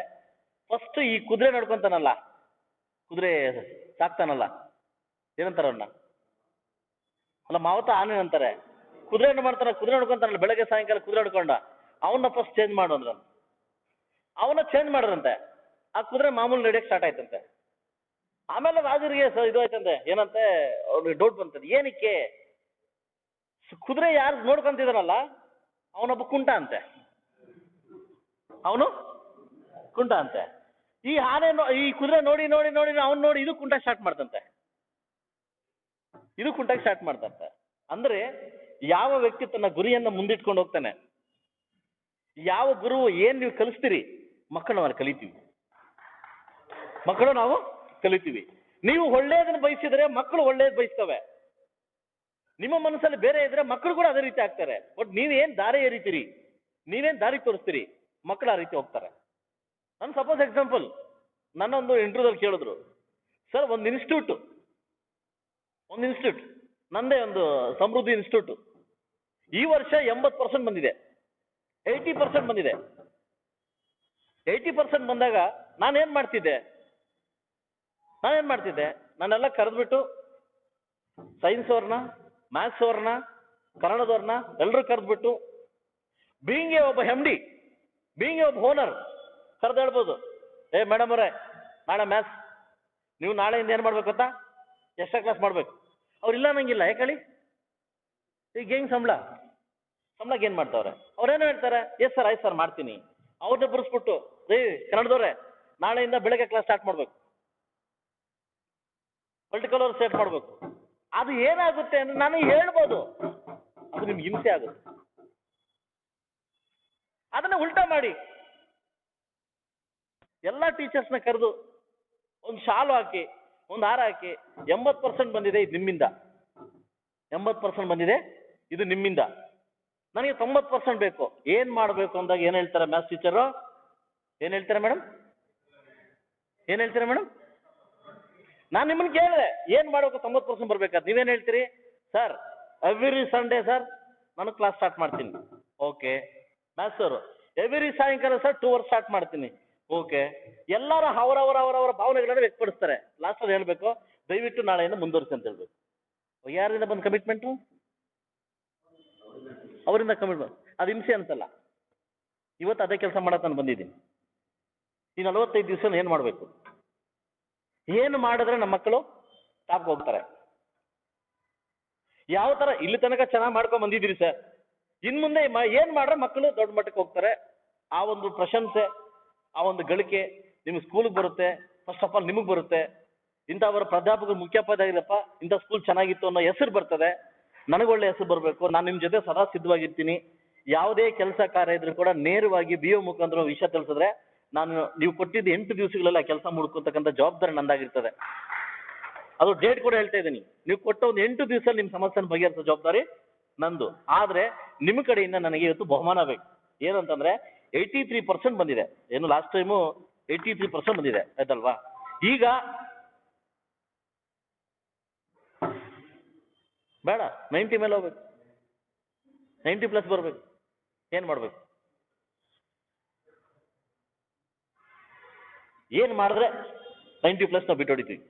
ಫಸ್ಟ್ ಈ ಕುದುರೆ ನಡ್ಕೊಂತಾನಲ್ಲ, ಕುದುರೆ ಸಾಕ್ತಾನಲ್ಲ, ಏನಂತಾರ ಅವನ್ನ ಅಲ್ಲ, ಮಾವತ ಆನೆ ಅಂತಾರೆ. ಕುದುರೆ ಮಾಡ್ತಾನೆ? ಕುದುರೆ ನಡ್ಕೊಂತಾನಲ್ಲ, ಬೆಳಗ್ಗೆ ಸಾಯಂಕಾಲ ಕುದುರೆ ನಡ್ಕೊಂಡ. ಅವನ್ನ ಫಸ್ಟ್ ಚೇಂಜ್ ಮಾಡು ಅಂದ್ರ ಅವನ್ನ ಚೇಂಜ್ ಮಾಡ್ರಂತೆ ಆ ಕುದುರೆ ಮಾಮೂಲಿ ನಡೆಯಕ್ಕೆ ಸ್ಟಾರ್ಟ್ ಆಯ್ತಂತೆ. ಆಮೇಲೆ ರಾಜರಿಗೆ ಸ ಇದು ಆಯ್ತಂತೆ ಏನಂತೆ, ಅವ್ರಿಗೆ ಡೌಟ್ ಬಂತಂತೆ. ಏನಕ್ಕೆ? ಕುದುರೆ ಯಾರು ನೋಡ್ಕೊಂತಿದಾನಲ್ಲ, ಅವನೊಬ್ಬ ಕುಂಟ ಅಂತೆ. ಅವನು? ಕುಂಟ ಅಂತೆ. ಈ ಆನೆ ಈ ಕುದುರೆ ನೋಡಿ ನೋಡಿ ನೋಡಿ, ಅವ್ನು ನೋಡಿ ಇದು ಕುಂಟ ಸ್ಟಾರ್ಟ್ ಮಾಡ್ತಂತೆ. ಇದು ಕುಂಟಕ್ಕೆ ಸ್ಟಾರ್ಟ್ ಮಾಡ್ತಂತೆ. ಅಂದ್ರೆ ಯಾವ ವ್ಯಕ್ತಿ ತನ್ನ ಗುರಿಯನ್ನ ಮುಂದಿಟ್ಕೊಂಡು ಹೋಗ್ತಾನೆ? ಯಾವ ಗುರು ಏನ್ ನೀವು ಕಲಿಸ್ತೀರಿ? ಮಕ್ಕಳು ನಾವು ಕಲಿತೀವಿ. ಮಕ್ಕಳು ನಾವು ಕಲಿತೀವಿ. ನೀವು ಒಳ್ಳೇದನ್ನ ಬಯಸಿದ್ರೆ ಮಕ್ಕಳು ಒಳ್ಳೇದ್ ಬಯಸ್ತವೆ. ನಿಮ್ಮ ಮನಸ್ಸಲ್ಲಿ ಬೇರೆ ಇದ್ರೆ ಮಕ್ಕಳು ಕೂಡ ಅದೇ ರೀತಿ ಆಗ್ತಾರೆ. ಬಟ್ ನೀವೇನ್ ದಾರಿ ಎರಿತೀರಿ ನೀವೇನ್ ದಾರಿ ತೋರಿಸ್ತೀರಿ? ಮಕ್ಕಳು ಆ ರೀತಿ ಹೋಗ್ತಾರೆ. ನಾನು ಸಪೋಸ್ ಎಕ್ಸಾಂಪಲ್ ನನ್ನೊಂದು ಇಂಟರ್ವ್ಯೂದಲ್ಲಿ ಕೇಳಿದ್ರು ಸರ್ ಒಂದು ಇನ್ಸ್ಟಿಟ್ಯೂಟ್ ಒಂದು ಇನ್ಸ್ಟಿಟ್ಯೂಟ್ ನಂದೇ ಒಂದು ಸಮೃದ್ಧಿ ಇನ್ಸ್ಟಿಟ್ಯೂಟ್ ಈ ವರ್ಷ ಎಂಬತ್ತು ಪರ್ಸೆಂಟ್ ಬಂದಿದೆ ಏಯ್ಟಿ ಪರ್ಸೆಂಟ್ ಬಂದಿದೆ. ಏಯ್ಟಿ ಪರ್ಸೆಂಟ್ ಬಂದಾಗ ನಾನೇನು ಮಾಡ್ತಿದ್ದೆ? ನಾನೇನು ಮಾಡ್ತಿದ್ದೆ? ನಾನೆಲ್ಲ ಕರೆದ್ಬಿಟ್ಟು ಸೈನ್ಸ್ ಅವ್ರನ್ನ ಮ್ಯಾಥ್ಸ್ ಅವ್ರನ್ನ, ಕನ್ನಡದವ್ರನ್ನ ಎಲ್ಲರೂ ಕರೆದ್ಬಿಟ್ಟು ಬೀಂಗೆ ಒಬ್ಬ ಎಂ ಡಿ ಬೀಂಗೆ ಒಬ್ಬ ಓನರ್ ಕರೆದು ಹೇಳ್ಬೋದು. ಏ ಮೇಡಮ್ ಅವರೇ ನಾಳೆ ಮ್ಯಾಥ್ಸ್ ನೀವು ನಾಳೆಯಿಂದ ಏನು ಮಾಡ್ಬೇಕು ಗೊತ್ತಾ? ಎಕ್ಸ್ಟ್ರಾ ಕ್ಲಾಸ್ ಮಾಡ್ಬೇಕು. ಅವ್ರು ಇಲ್ಲ ಅನ್ನಂಗಿಲ್ಲ, ಯಾಕೆ ಹೇಳಿ? ಈಗ ಹೆಂಗ್ ಸಂಬಳ? ಸಂಬಳಕ್ಕೆ ಏನು ಮಾಡ್ತಾವ್ರೆ? ಅವ್ರೇನು ಹೇಳ್ತಾರೆ? ಎಸ್ ಸರ್ ಆಯ್ತು ಸರ್ ಮಾಡ್ತೀನಿ. ಅವ್ರನ್ನೇ ಬರೆಸ್ಬಿಟ್ಟು ರೀ ಕನ್ನಡದವ್ರೆ, ನಾಳೆಯಿಂದ ಬೆಳಗ್ಗೆ ಕ್ಲಾಸ್ ಸ್ಟಾರ್ಟ್ ಮಾಡ್ಬೇಕು. ಪೊಲಿಟಿಕಲ್ ಅವ್ರು ಸೆಟ್ ಮಾಡ್ಬೇಕು. ಅದು ಏನಾಗುತ್ತೆ ಅಂದ್ರೆ ನಾನು ಹೇಳ್ಬೋದು. ಅದು ನಿಮ್ಗೆ ಹಿಂಸೆ ಆಗುತ್ತೆ. ಅದನ್ನ ಉಲ್ಟಾ ಮಾಡಿ ಎಲ್ಲ ಟೀಚರ್ಸ್ನ ಕರೆದು ಒಂದು ಶಾಲು ಹಾಕಿ, ಒಂದು ಹಾರ ಹಾಕಿ, ಎಂಬತ್ತು ಪರ್ಸೆಂಟ್ ಬಂದಿದೆ ಇದು ನಿಮ್ಮಿಂದ. ಎಂಬತ್ತು ಪರ್ಸೆಂಟ್ ಬಂದಿದೆ ಇದು ನಿಮ್ಮಿಂದ. ನನಗೆ ತೊಂಬತ್ತು ಪರ್ಸೆಂಟ್ ಬೇಕು. ಏನ್ ಮಾಡಬೇಕು ಅಂದಾಗ ಏನ್ ಹೇಳ್ತಾರೆ ಮ್ಯಾಥ್ಸ್ ಟೀಚರು ಏನ್ ಹೇಳ್ತಾರೆ ಮೇಡಮ್ ಏನ್ ಹೇಳ್ತೀರಾ ಮೇಡಮ್ ನಾನು ನಿಮ್ಮನ್ನ ಕೇಳಿದೆ. ಏನ್ ಮಾಡಬೇಕು ತೊಂಬತ್ತು ಪರ್ಸೆಂಟ್ ಬರ್ಬೇಕಾದ್ರೆ ನೀವೇನ್ ಹೇಳ್ತೀರಿ? ಸರ್ ಎವ್ರಿ ಸಂಡೇ ಸರ್ ನಾನು ಕ್ಲಾಸ್ ಸ್ಟಾರ್ಟ್ ಮಾಡ್ತೀನಿ. ಓಕೆ ಮ್ಯಾಥ್ಸ್ ಅವರು ಎವ್ರಿ ಸಾಯಂಕಾಲ ಸರ್ ಟೂ ಅವರ್ಸ್ ಸ್ಟಾರ್ಟ್ ಮಾಡ್ತೀನಿ. ಓಕೆ. ಎಲ್ಲರ ಅವರವರ ಅವರವರ ಭಾವನೆಗಳನ್ನ ವ್ಯಕ್ತಪಡಿಸ್ತಾರೆ. ಲಾಸ್ಟಲ್ಲಿ ಹೇಳ್ಬೇಕು, ದಯವಿಟ್ಟು ನಾಳೆಯಿಂದ ಮುಂದುವರಿಸಿ ಅಂತ ಹೇಳ್ಬೇಕು. ಯಾರಿಂದ ಬಂದ ಕಮಿಟ್ಮೆಂಟು ಅವರಿಂದ ಕಮಿಟ್ಮೆಂಟ್ ಅದು ಹಿಂಸೆ ಅಂತಲ್ಲ. ಇವತ್ತು ಅದೇ ಕೆಲಸ ಮಾಡಕ್ಕೆ ನಾನು ಬಂದಿದ್ದೀನಿ. ಈ ನಲವತ್ತೈದು ದಿವಸ ಏನು ಮಾಡಬೇಕು? ಏನು ಮಾಡಿದ್ರೆ ನಮ್ಮ ಮಕ್ಕಳು ಟಾಪ್ಗೆ ಹೋಗ್ತಾರೆ? ಯಾವ ಥರ ಇಲ್ಲಿ ತನಕ ಚೆನ್ನಾಗಿ ಮಾಡ್ಕೊಂಡು ಬಂದಿದ್ದೀರಿ ಸರ್? ಇನ್ನು ಮುಂದೆ ಏನು ಮಾಡ್ರೆ ಮಕ್ಕಳು ದೊಡ್ಡ ಮಟ್ಟಕ್ಕೆ ಹೋಗ್ತಾರೆ? ಆ ಒಂದು ಪ್ರಶಂಸೆ ಆ ಒಂದು ಗಳಿಕೆ ನಿಮ್ಮ ಸ್ಕೂಲ್ಗೆ ಬರುತ್ತೆ. ಫಸ್ಟ್ ಆಫ್ ಆಲ್ ನಿಮಗೆ ಬರುತ್ತೆ. ಇಂಥವರ ಪ್ರಾಧ್ಯಾಪಕರು ಮುಖ್ಯೋಪಾಧ್ಯಾಯರಪ್ಪ ಇಂಥ ಸ್ಕೂಲ್ ಚೆನ್ನಾಗಿತ್ತು ಅನ್ನೋ ಹೆಸರು ಬರ್ತದೆ. ನನಗೊಳ್ಳೆ ಹೆಸರು ಬರಬೇಕು. ನಾನು ನಿಮ್ಮ ಜೊತೆ ಸದಾ ಸಿದ್ಧವಾಗಿರ್ತೀನಿ. ಯಾವುದೇ ಕೆಲಸ ಕಾರ್ಯ ಇದ್ರೂ ಕೂಡ ನೇರವಾಗಿ ಬಿ ಒ ಮುಖಾಂತರ ವಿಷಯ ತಿಳಿಸಿದ್ರೆ ನಾನು ನೀವು ಕೊಟ್ಟಿದ್ದ ಎಂಟು ದಿವಸಗಳೆಲ್ಲ ಕೆಲಸ ಮುಡ್ಕೊತಕ್ಕಂಥ ಜವಾಬ್ದಾರಿ ನಂದಾಗಿರ್ತದೆ. ಅದು ಡೇಟ್ ಕೂಡ ಹೇಳ್ತಾ ಇದ್ದೀನಿ. ನೀವು ಕೊಟ್ಟ ಒಂದು ಎಂಟು ದಿವಸ ನಿಮ್ಮ ಸಮಸ್ಯೆನ ಬಗೆಹರಿಸೋ ಜವಾಬ್ದಾರಿ ನಂದು. ಆದ್ರೆ ನಿಮ್ಮ ಕಡೆಯಿಂದ ನನಗೆ ಇವತ್ತು ಬಹುಮಾನ ಬೇಕು. ಏನಂತಂದ್ರೆ ಏಯ್ಟಿ ತ್ರೀ ಪರ್ಸೆಂಟ್ ಬಂದಿದೆ. ಏನು last time eighty three percent ಬಂದಿದೆ. ಆಯ್ತಲ್ವಾ? ಈಗ ಬೇಡ ನೈಂಟಿ ಮೇಲೆ ಹೋಗ್ಬೇಕು. ನೈಂಟಿ ಪ್ಲಸ್ ಬರ್ಬೇಕು. ಏನ್ ಮಾಡ್ಬೇಕು? ಏನು ಮಾಡಿದ್ರೆ ನೈಂಟಿ ಪ್ಲಸ್ ನಾವು ಬಿಟ್ಟು ಹೊಡಿತೀವಿ.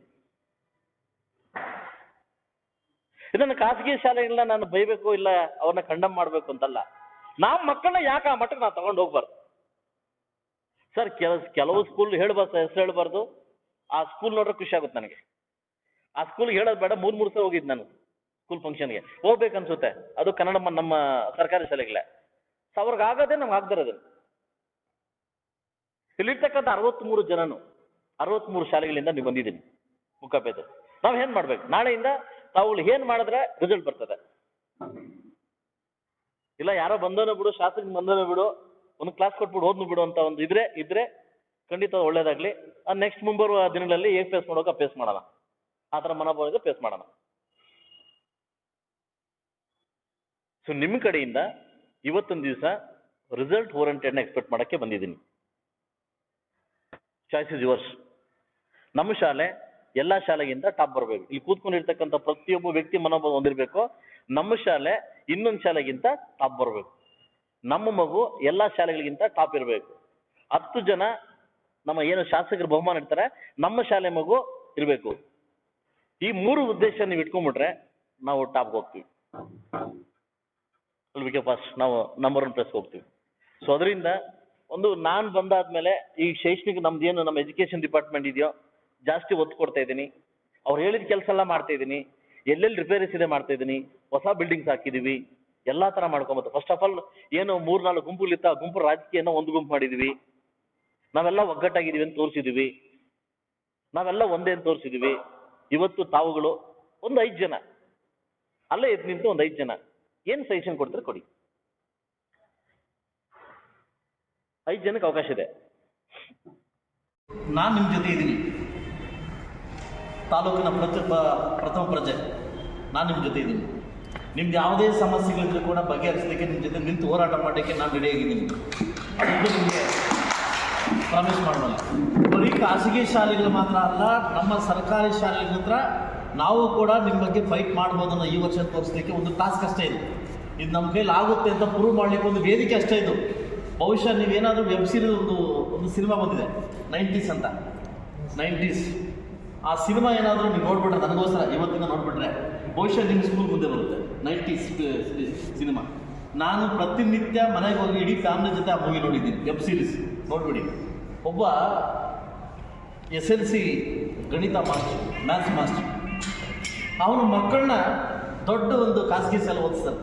ಇದನ್ನು ಖಾಸಗಿ ಶಾಲೆಗಳನ್ನ ನಾನು ಬೈಬೇಕು ಇಲ್ಲ ಅವ್ರನ್ನ ಕಂಡಮ್ ಮಾಡ್ಬೇಕು ಅಂತಲ್ಲ? ನಾವು ಮಕ್ಕಳನ್ನ ಯಾಕೆ ಆ ಮಟ್ಟಕ್ಕೆ ನಾವು ತಗೊಂಡು ಹೋಗ್ಬಾರ್ದು? ಸರ್, ಕೆಲ, ಕೆಲವು ಸ್ಕೂಲ್ ಹೇಳ್ಬಾರ್ದು ಹೆಸರು ಹೇಳ್ಬಾರ್ದು. ಆ ಸ್ಕೂಲ್ ನೋಡ್ರೆ ಖುಷಿ ಆಗುತ್ತೆ ನನಗೆ. ಆ ಸ್ಕೂಲ್ಗೆ ಹೇಳೋದು ಬೇಡ, ಮೂರ್, ಮೂರು ಸಲ ಹೋಗಿದ್ದು ನಾನು ಸ್ಕೂಲ್ ಫಂಕ್ಷನ್ಗೆ ಹೋಗ್ಬೇಕು ಅನ್ಸುತ್ತೆ. ಅದು ಕನ್ನಡ ನಮ್ಮ ಸರ್ಕಾರಿ ಶಾಲೆಗಳೇ. ಸೊ ಅವ್ರಿಗೆ ಆಗೋದೇ ನಮ್ಗೆ ಆಗ್ದಿರೋದು ಇಲ್ಲಿರ್ತಕ್ಕಂಥ ಅರವತ್ತ್ಮೂರು ಜನನು ಅರವತ್ತ್ಮೂರು ಶಾಲೆಗಳಿಂದ ನೀವು ಬಂದಿದ್ದೀನಿ ಮುಖಪೇದ ನಾವು ಏನ್ ಮಾಡ್ಬೇಕು? ನಾಳೆಯಿಂದ ತಾವು ಏನ್ ಮಾಡಿದ್ರೆ ರಿಸಲ್ಟ್ ಬರ್ತದೆ. ಇಲ್ಲ, ಯಾರೋ ಬಂದನೋ ಬಿಡು ಶಾಸ್ತ್ರ ಬಂದನೋ ಬಿಡು, ಒಂದು ಕ್ಲಾಸ್ ಕೊಟ್ಬಿಡು ಓದ್ನು ಬಿಡು ಅಂತ ಒಂದು ಇದ್ರೆ ಇದ್ರೆ ಖಂಡಿತ ಒಳ್ಳೇದಾಗ್ಲಿ. ನೆಕ್ಸ್ಟ್ ಮುಂಬರುವ ದಿನಗಳಲ್ಲಿ ಹೇಗೆ ಫೇಸ್ ಮಾಡೋಕೆ ಫೇಸ್ ಮಾಡೋಣ ಆ ಥರ ಫೇಸ್ ಮಾಡೋಣ ಸೊ ನಿಮ್ಮ ಕಡೆಯಿಂದ ಇವತ್ತೊಂದು ದಿವಸ ರಿಸಲ್ಟ್ ಓರಿಯೆಂಟೆಡ್ನ ಎಕ್ಸ್ಪೆಕ್ಟ್ ಮಾಡೋಕ್ಕೆ ಬಂದಿದ್ದೀನಿ. ಚಾಯ್ಸ್ ಇಸ್ ಯುವರ್ಸ್ ನಮ್ಮ ಶಾಲೆ, ಎಲ್ಲ ಶಾಲೆಗಿಂತ ಟಾಪ್ ಬರಬೇಕು. ಇಲ್ಲಿ ಕೂತ್ಕೊಂಡಿರ್ತಕ್ಕಂಥ ಪ್ರತಿಯೊಬ್ಬ ವ್ಯಕ್ತಿ ಮನೋಭಾವ ಹೊಂದಿರಬೇಕು. ನಮ್ಮ ಶಾಲೆ ಇನ್ನೊಂದು ಶಾಲೆಗಿಂತ ಟಾಪ್ ಬರಬೇಕು. ನಮ್ಮ ಮಗು ಎಲ್ಲ ಶಾಲೆಗಳಿಗಿಂತ ಟಾಪ್ ಇರಬೇಕು. ಹತ್ತು ಜನ ನಮ್ಮ ಏನು ಶಾಸಕರು ಬಹುಮಾನ ಇಡ್ತಾರೆ, ನಮ್ಮ ಶಾಲೆ ಮಗು ಇರಬೇಕು. ಈ ಮೂರು ಉದ್ದೇಶ ನೀವು ಇಟ್ಕೊಂಡ್ಬಿಟ್ರೆ ನಾವು ಟಾಪ್ಗೆ ಹೋಗ್ತೀವಿ. ಅಲ್ವಿಕೆ ಫಸ್ಟ್ ನಾವು ನಂಬರ್ ಒನ್ ಪ್ಲೇಸ್ಗೆ ಹೋಗ್ತೀವಿ. ಸೊ ಅದರಿಂದ ಒಂದು ನಾನು ಬಂದಾದ್ಮೇಲೆ ಈ ಶೈಕ್ಷಣಿಕ ನಮ್ದು ಏನು ನಮ್ಮ ಎಜುಕೇಶನ್ ಡಿಪಾರ್ಟ್ಮೆಂಟ್ ಇದೆಯೋ ಜಾಸ್ತಿ ಒತ್ತು ಕೊಡ್ತಾ ಇದ್ದೀನಿ. ಅವ್ರು ಹೇಳಿದ ಕೆಲಸ ಎಲ್ಲ ಮಾಡ್ತಾ ಇದ್ದೀನಿ. ಎಲ್ಲೆಲ್ಲಿ ರಿಪೇರೀಸ್ ಇದೆ ಮಾಡ್ತಾ ಇದ್ದೀನಿ, ಹೊಸ ಬಿಲ್ಡಿಂಗ್ಸ್ ಹಾಕಿದ್ದೀವಿ ಎಲ್ಲ ಥರ ಮಾಡ್ಕೊಂಬತ್ತು ಫಸ್ಟ್ ಆಫ್ ಆಲ್ ಏನು ಮೂರು ನಾಲ್ಕು ಗುಂಪುಗಳಿತ್ತ ಆ ಗುಂಪು ರಾಜಕೀಯನ ಒಂದು ಗುಂಪು ಮಾಡಿದ್ದೀವಿ ನಾವೆಲ್ಲ ಒಗ್ಗಟ್ಟಾಗಿದ್ದೀವಿ ಅಂತ ತೋರಿಸಿದ್ದೀವಿ ನಾವೆಲ್ಲ ಒಂದೇ ಅಂತ ತೋರಿಸಿದೀವಿ. ಇವತ್ತು ತಾವುಗಳು ಒಂದು ಐದು ಜನ. ಅಲ್ಲೇ ಎದ್ದು ನಿಂತು ಒಂದು ಐದು ಜನ. ಏನು ಸಜೆಷನ್ ಕೊಡ್ತಾರೆ ಕೊಡಿ. ಐದು ಜನಕ್ಕೆ ಅವಕಾಶ ಇದೆ. ನಾನು ನಿಮ್ಮ ಜೊತೆ ಇದ್ದೀನಿ. ತಾಲೂಕಿನ ಪ್ರತಿ ಪ್ರಥಮ ಪ್ರಜೆ. ನಾನು ನಿಮ್ಮ ಜೊತೆ ಇದ್ದೀನಿ. ನಿಮ್ದು ಯಾವುದೇ ಸಮಸ್ಯೆಗಳಿದ್ರು ಕೂಡ ಬಗೆಹರಿಸಲಿಕ್ಕೆ ನಿಮ್ಮ ಜೊತೆ ನಿಂತು ಹೋರಾಟ ಮಾಡಲಿಕ್ಕೆ ನಾನು ರೆಡಿಯಾಗಿದ್ದೀನಿ ಅದೊಂದು ನಿಮಗೆ ಪ್ರಾಮಿಸ್ ಮಾಡೋಣ ಬರೀ ಖಾಸಗಿ ಶಾಲೆಗಳು ಮಾತ್ರ ಅಲ್ಲ, ನಮ್ಮ ಸರ್ಕಾರಿ ಶಾಲೆಗಳ ಹತ್ರ ನಾವು ಕೂಡ ನಿಮ್ಮ ಬಗ್ಗೆ ಫೈಟ್ ಮಾಡ್ಬೋದು ಅನ್ನೋ ಈ ವರ್ಷ ತೋರಿಸ್ಲಿಕ್ಕೆ ಒಂದು ಟಾಸ್ಕ್ ಅಷ್ಟೇ ಇದೆ. ಇದು ನಮ್ಮ ಕೈಲಿ ಆಗುತ್ತೆ ಅಂತ ಪ್ರೂವ್ ಮಾಡಲಿಕ್ಕೆ ಒಂದು ವೇದಿಕೆ ಅಷ್ಟೇ ಇದು. ಬಹುಶಃ ನೀವೇನಾದರೂ ವೆಬ್ ಸೀರೀಸ್ ಒಂದು ಒಂದು ಸಿನಿಮಾ ಬಂದಿದೆ. ನೈಂಟೀಸ್ ಅಂತ. ನೈಂಟೀಸ್ ಆ ಸಿನಿಮಾ ಏನಾದರೂ ನೀವು ನೋಡ್ಬಿಟ್ರೆ ನನಗೋಸ್ಕರ ಇವತ್ತಿಂದ ನೋಡ್ಬಿಟ್ರೆ ಬಹುಶಃ ನಿಮ್ಮ ಸ್ಕೂಲ್ ಮುಂದೆ ಬರುತ್ತೆ. Ninety cinema. ನಾನು ಪ್ರತಿನಿತ್ಯ ಮನೆಗೆ ಹೋಗಿ ಇಡೀ ಫ್ಯಾಮಿಲಿ ಜೊತೆ ಆ ಮೂವಿ ನೋಡಿದ್ದೀನಿ ವೆಬ್ ಸೀರೀಸ್ ನೋಡ್ಬಿಡಿ. ಒಬ್ಬ ಎಸ್ ಎಲ್ ಸಿ ಗಣಿತ ಮಾಸ್ಟರ್ ಮ್ಯಾಥ್ಸ್ ಮಾಸ್ಟರ್. ಅವನು ಮಕ್ಕಳನ್ನ ದೊಡ್ಡ ಒಂದು ಖಾಸಗಿ ಶಾಲೆ ಓದಿಸ್ತಾರೆ.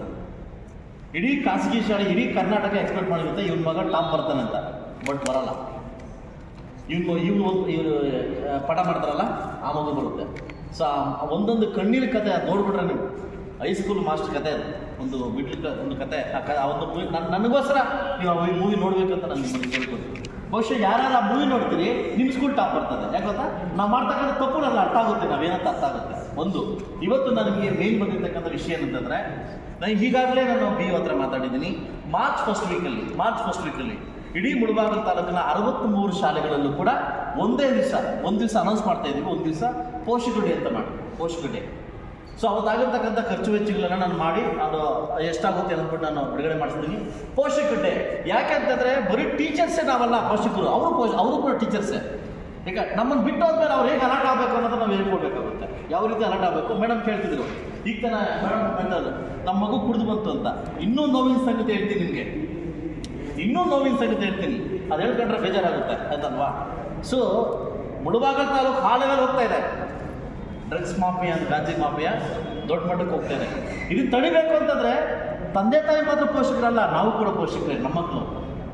ಇಡೀ ಖಾಸಗಿ ಶಾಲೆ, ಇಡೀ ಕರ್ನಾಟಕ ಎಕ್ಸ್ಪೆಕ್ಟ್ ಮಾಡಿರುತ್ತೆ, ಇವನ ಮಗ ಟಾಪ್ ಬರ್ತಾನಂತ ಬಟ್ ಬರಲ್ಲ. ಇವನು ಇವನು ಇವರು ಪಠ ಮಾಡ್ತಾರಲ್ಲ, ಆ ಮಗು ಬರುತ್ತೆ. ಸೊ ಒಂದೊಂದು ಕಣ್ಣೀರ ಕತೆ ಅದು ನೋಡ್ಬಿಟ್ರೆ ನೀವು. ಹೈಸ್ಕೂಲ್ ಮಾಸ್ಟರ್ ಕತೆ ಅದು. ಒಂದು ಮಿಡ್ಲ್ ಒಂದು ಕತೆ. ಆ ಒಂದು ಮೂವಿ ನನ್ನ ನನಗೋಸ್ಕರ ನೀವು ಆ ಮೂವಿ ನೋಡ್ಬೇಕಂತ ನಾನು ಕೇಳ್ಕೊತೀನಿ ಬಹುಶಃ ಯಾರು ಆ ಮೂವಿ ನೋಡ್ತೀರಿ ನಿಮ್ಮ ಸ್ಕೂಲ್ ಟಾಪ್ ಬರ್ತದೆ. ಯಾಕೆ ಗೊತ್ತಾ? ನಾವು ಮಾಡ್ತಕ್ಕಂಥ ತಪ್ಪು ನನ್ನ ಅರ್ಥ ಆಗುತ್ತೆ, ನಾವೇನಂತ ಅರ್ಥ ಆಗುತ್ತೆ. ಒಂದು, ಇವತ್ತು ನನಗೆ ಮೇಲ್ ಬಂದಿರ್ತಕ್ಕಂಥ ವಿಷಯ ಏನಂತಂದರೆ, ನಾನು ಈಗಾಗಲೇ ನಾನು ಬಿ ಹತ್ರ ಮಾತಾಡಿದ್ದೀನಿ. ಮಾರ್ಚ್ ಫಸ್ಟ್ ವೀಕಲ್ಲಿ ಮಾರ್ಚ್ ಫಸ್ಟ್ ವೀಕಲ್ಲಿ ಇಡೀ ಮುಳಬಾಗಿಲು ತಾಲೂಕಿನ ಅರವತ್ತ್ಮೂರು ಶಾಲೆಗಳಲ್ಲೂ ಕೂಡ ಒಂದೇ ದಿವಸ, ಒಂದು ದಿವಸ ಅನೌನ್ಸ್ ಮಾಡ್ತಾ ಇದ್ದೀವಿ, ಒಂದು ದಿವಸ ಪೋಷಕ ಡೇ ಅಂತ ಮಾಡಿ ಪೋಷಕ ಡೇ ಸೊ ಅವತ್ತಾಗಿರ್ತಕ್ಕಂಥ ಖರ್ಚು ವೆಚ್ಚಗಳನ್ನ ನಾನು ಮಾಡಿ ಅದು ಎಷ್ಟಾಗುತ್ತೆ ಅಂದ್ಬಿಟ್ಟು ನಾನು ಬಿಡುಗಡೆ ಮಾಡಿಸ್ತೀನಿ. ಪೋಷಕ ಡೇ ಯಾಕೆ ಅಂತಂದರೆ ಬರೀ ಟೀಚರ್ಸೇ ನಾವೆಲ್ಲ, ಪೋಷಕರು. ಅವರು ಪೋಷ, ಅವರು ಕೂಡ ಟೀಚರ್ಸೇ ಈಗ ನಮ್ಮನ್ನು ಬಿಟ್ಟು ಹೋದ್ಮೇಲೆ ಅವ್ರು ಹೇಗೆ ಅಲರ್ಟ್ ಆಗಬೇಕು ಅನ್ನೋದು ನಾವು ಹೇಳ್ಕೊಡ್ಬೇಕಾಗುತ್ತೆ. ಯಾವ ರೀತಿ ಅಲರ್ಟ್ ಆಗಬೇಕು? ಮೇಡಮ್ ಕೇಳ್ತಿದ್ರು. ಈಗ ತನ, ಮೇಡಮ್ ನಮ್ಮ ಮಗು ಕುಡಿದು ಬಂತು ಅಂತ. ಇನ್ನೂ ನೋವಿನ ಸಂಗತಿ ಹೇಳ್ತೀನಿ ನಿಮಗೆ. ಇನ್ನೂ ನೋವಿನ ಸಂಗತಿ ಹೇಳ್ತೀನಿ. ಅದು ಹೇಳ್ಕೊಂಡ್ರೆ ಬೇಜಾರಾಗುತ್ತೆ ಆಯ್ತಲ್ವಾ ಸೊ ಮುಳುಬಾಗಲ್ ತಾಲೂಕು ಆ ಲೆವೆಲ್ ಹೋಗ್ತಾ ಇದೆ. ಡ್ರಗ್ಸ್ ಮಾಫಿಯಾ ಗಾಂಜಿ ಮಾಫಿಯಾ ದೊಡ್ಡ ಮಟ್ಟಕ್ಕೆ ಹೋಗ್ತಾ ಇದೆ. ತಡಿಬೇಕು ಅಂತಂದರೆ ತಂದೆ ತಾಯಿ ಮಾತ್ರ ಪೋಷಕರಲ್ಲ, ನಾವು ಕೂಡ ಪೋಷಕರೇ, ನಮ್ಮ ಮಕ್ಕಳು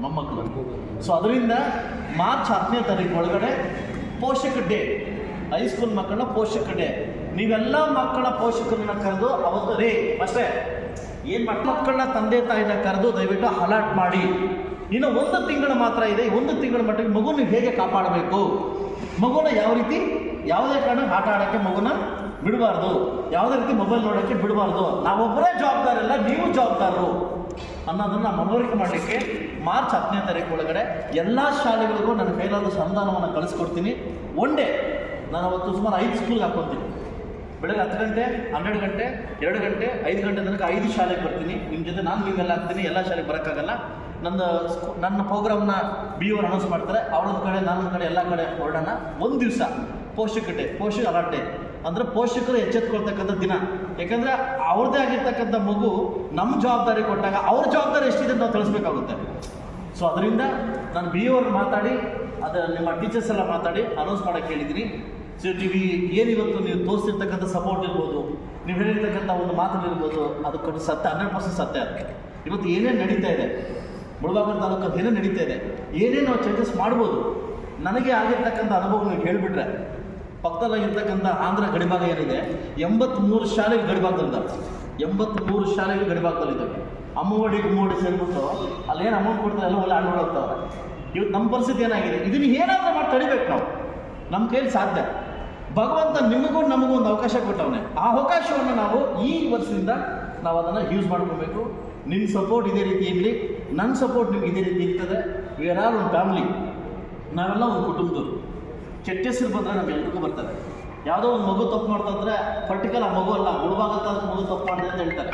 ಮೊಮ್ಮಕ್ಕಳು ಸೊ ಅದರಿಂದ ಮಾರ್ಚ್ ಹತ್ತನೇ ತಾರೀಕು ಒಳಗಡೆ ಪೋಷಕ ಡೇ ಹೈಸ್ಕೂಲ್ ಮಕ್ಕಳ ಪೋಷಕ ಡೇ. ನೀವೆಲ್ಲ ಮಕ್ಕಳ ಪೋಷಕರನ್ನ ಕರೆದು ಅವತ್ತು, ರೇ, ಅಷ್ಟೇ ಏನು ಮಕ್ಕಳನ್ನ ತಂದೆ ತಾಯಿನ ಕರೆದು ದಯವಿಟ್ಟು ಅಲರ್ಟ್ ಮಾಡಿ. ಇನ್ನು ಒಂದು ತಿಂಗಳು ಮಾತ್ರ ಇದೆ ಒಂದು ತಿಂಗಳ ಮಟ್ಟಿಗೆ ಮಗುನ ಹೇಗೆ ಕಾಪಾಡಬೇಕು? ಮಗುನ ಯಾವ ರೀತಿ? ಯಾವುದೇ ಕಾರಣಕ್ಕೆ ಆಟ ಆಡೋಕ್ಕೆ ಮಗುನ ಬಿಡಬಾರ್ದು. ಯಾವುದೇ ರೀತಿ ಮೊಬೈಲ್ ನೋಡೋಕ್ಕೆ ಬಿಡಬಾರ್ದು. ನಾವೊಬ್ಬರೇ ಜವಾಬ್ದಾರಲ್ಲ ನೀವು ಜವಾಬ್ದಾರರು. ಅನ್ನೋದನ್ನು ಮನವರಿಕೆ ಮಾಡಲಿಕ್ಕೆ ಮಾರ್ಚ್ ಹತ್ತನೇ ತಾರೀಕು ಒಳಗಡೆ ಎಲ್ಲ ಶಾಲೆಗಳಿಗೂ ನನ್ನ ಕೈಲಾದ ಸಂಧಾನವನ್ನು ಕಳಿಸ್ಕೊಡ್ತೀನಿ. ಒನ್ ಡೇ ನಾನು ಅವತ್ತು ಸುಮಾರು ಐದು ಸ್ಕೂಲ್ಗೆ ಹಾಕ್ಕೊತೀನಿ ಬೆಳಗ್ಗೆ ಹತ್ತು ಗಂಟೆ, ಹನ್ನೆರಡು ಗಂಟೆ, ಎರಡು ಗಂಟೆ, ಐದು ಗಂಟೆ ತನಕ ಐದು ಶಾಲೆಗೆ ಬರ್ತೀನಿ. ನಿಮ್ಮ ಜೊತೆ ನಾನು ನೀವೆಲ್ಲ ಹಾಕ್ತೀನಿ ಎಲ್ಲ ಶಾಲೆಗೆ ಬರೋಕ್ಕಾಗಲ್ಲ. ನನ್ನ ನನ್ನ ಪ್ರೋಗ್ರಾಮ್ನ ಬಿ ಓರ್ ಅನೌನ್ಸ್ ಮಾಡ್ತಾರೆ. ಅವಳೊಂದು ಕಡೆ, ನಾನೊಂದು ಕಡೆ, ಎಲ್ಲ ಕಡೆ ಹೊರಡೋಣ. ಒಂದು ದಿವಸ, ಪೋಷಕ ಡೇ ಪೋಷಕ ಅಲರ್ಟ್ ಡೇ ಅಂದರೆ ಪೋಷಕರು ಎಚ್ಚೆತ್ಕೊಳ್ತಕ್ಕಂಥ ದಿನ. ಯಾಕಂದರೆ ಅವ್ರದ್ದೇ ಆಗಿರ್ತಕ್ಕಂಥ ಮಗು ನಮ್ಮ ಜವಾಬ್ದಾರಿ ಕೊಟ್ಟಾಗ ಅವ್ರ ಜವಾಬ್ದಾರಿ ಎಷ್ಟಿದೆ ಅಂತ ನಾವು ತಿಳಿಸ್ಬೇಕಾಗುತ್ತೆ. ಸೊ ಅದರಿಂದ ನಾನು ಬಿ ಓರ್ ಮಾತಾಡಿ, ಅದು ನಿಮ್ಮ ಟೀಚರ್ಸ್ ಎಲ್ಲ ಮಾತಾಡಿ ಅನೌನ್ಸ್ ಮಾಡೋಕ್ಕೆ ಹೇಳಿದ್ದೀನಿ. ಸೊ ನೀವು ಏನಿವತ್ತು ನೀವು ತೋರಿಸಿರ್ತಕ್ಕಂಥ ಸಪೋರ್ಟ್ ಇರ್ಬೋದು ನೀವು ಹೇಳಿರ್ತಕ್ಕಂಥ ಒಂದು ಮಾತುಗಳಿರ್ಬೋದು ಅದು ಕೊಟ್ಟು ಸತ್ಯ ಹನ್ನೆರಡು ಪರ್ಸೆಂಟ್ ಸತ್ಯ ಅದು ಇವತ್ತು ಏನೇನು ನಡೀತಾ ಇದೆ ಮುಳಬಾಗಿಲು ತಾಲೂಕಲ್ಲಿ ಏನೇ ನಡೀತಾ ಇದೆ ಏನೇನು ನಾವು ಚೇಂಜಸ್ ಮಾಡ್ಬೋದು ನನಗೆ ಆಗಿರ್ತಕ್ಕಂಥ ಅನುಭವ ನೀವು ಹೇಳಿಬಿಟ್ರೆ ಪಕ್ಕದಲ್ಲಾಗಿರ್ತಕ್ಕಂಥ ಆಂಧ್ರ ಗಡಿಭಾಗ ಏನಿದೆ? ಎಂಬತ್ಮೂರು ಶಾಲೆಗಳು ಗಡಿಭಾಗದಲ್ಲಿದ್ದಾವೆ ಎಂಬತ್ಮೂರು ಶಾಲೆಗಳು ಗಡಿಭಾಗದಲ್ಲಿದ್ದಾವೆ ಅಮ್ಮఒಡಿ ಗುಮ್ಮఒಡಿ ಸೇರಿಬಿಟ್ಟು ಅಲ್ಲೇನು ಅಮೌಂಟ್ ಕೊಡ್ತಾರೆ? ಎಲ್ಲ ಒಳ್ಳೆ ಇವತ್ತು ನಮ್ಮ ಪರಿಸ್ಥಿತಿ ಏನಾಗಿದೆ? ಇದನ್ನು ಏನಾದರೂ ಮಾಡಿ ತಡಿಬೇಕು ನಾವು. ನಮ್ಮ ಕೈಲಿ ಸಾಧ್ಯ. ಭಗವಂತ ನಿಮಗೂ ನಮಗೂ ಒಂದು ಅವಕಾಶ ಕೊಟ್ಟವನೆ. ಆ ಅವಕಾಶವನ್ನು ನಾವು ಈ ವರ್ಷದಿಂದ ನಾವು ಅದನ್ನು ಯೂಸ್ ಮಾಡ್ಕೋಬೇಕು. ನಿಮ್ಮ ಸಪೋರ್ಟ್ ಇದೇ ರೀತಿ ಇರಲಿ. ನನ್ನ ಸಪೋರ್ಟ್ ನಿಮ್ಗೆ ಇದೇ ರೀತಿ ಇರ್ತದೆ. ವಿ ಆರ್ ಆಲ್ ಒಂದು ಫ್ಯಾಮ್ಲಿ ನಾವೆಲ್ಲ ಒಂದು ಕುಟುಂಬದವರು. ಕೆಟ್ಟ ಹೆಸರು ಬಂದರೆ ನಮ್ಗೆಲ್ರಿಗೂ ಬರ್ತಾರೆ ಯಾವುದೋ ಒಂದು ಮಗು ತಪ್ಪು ಮಾಡ್ತಂದ್ರೆ ಪರ್ಟಿಕ್ಯುಲರ್ ಆ ಮಗು ಅಲ್ಲ ಗುಡ್ಬಾಗತ್ತ ಮಗು ತಪ್ಪು ಮಾಡಿದೆ ಅಂತ ಹೇಳ್ತಾರೆ.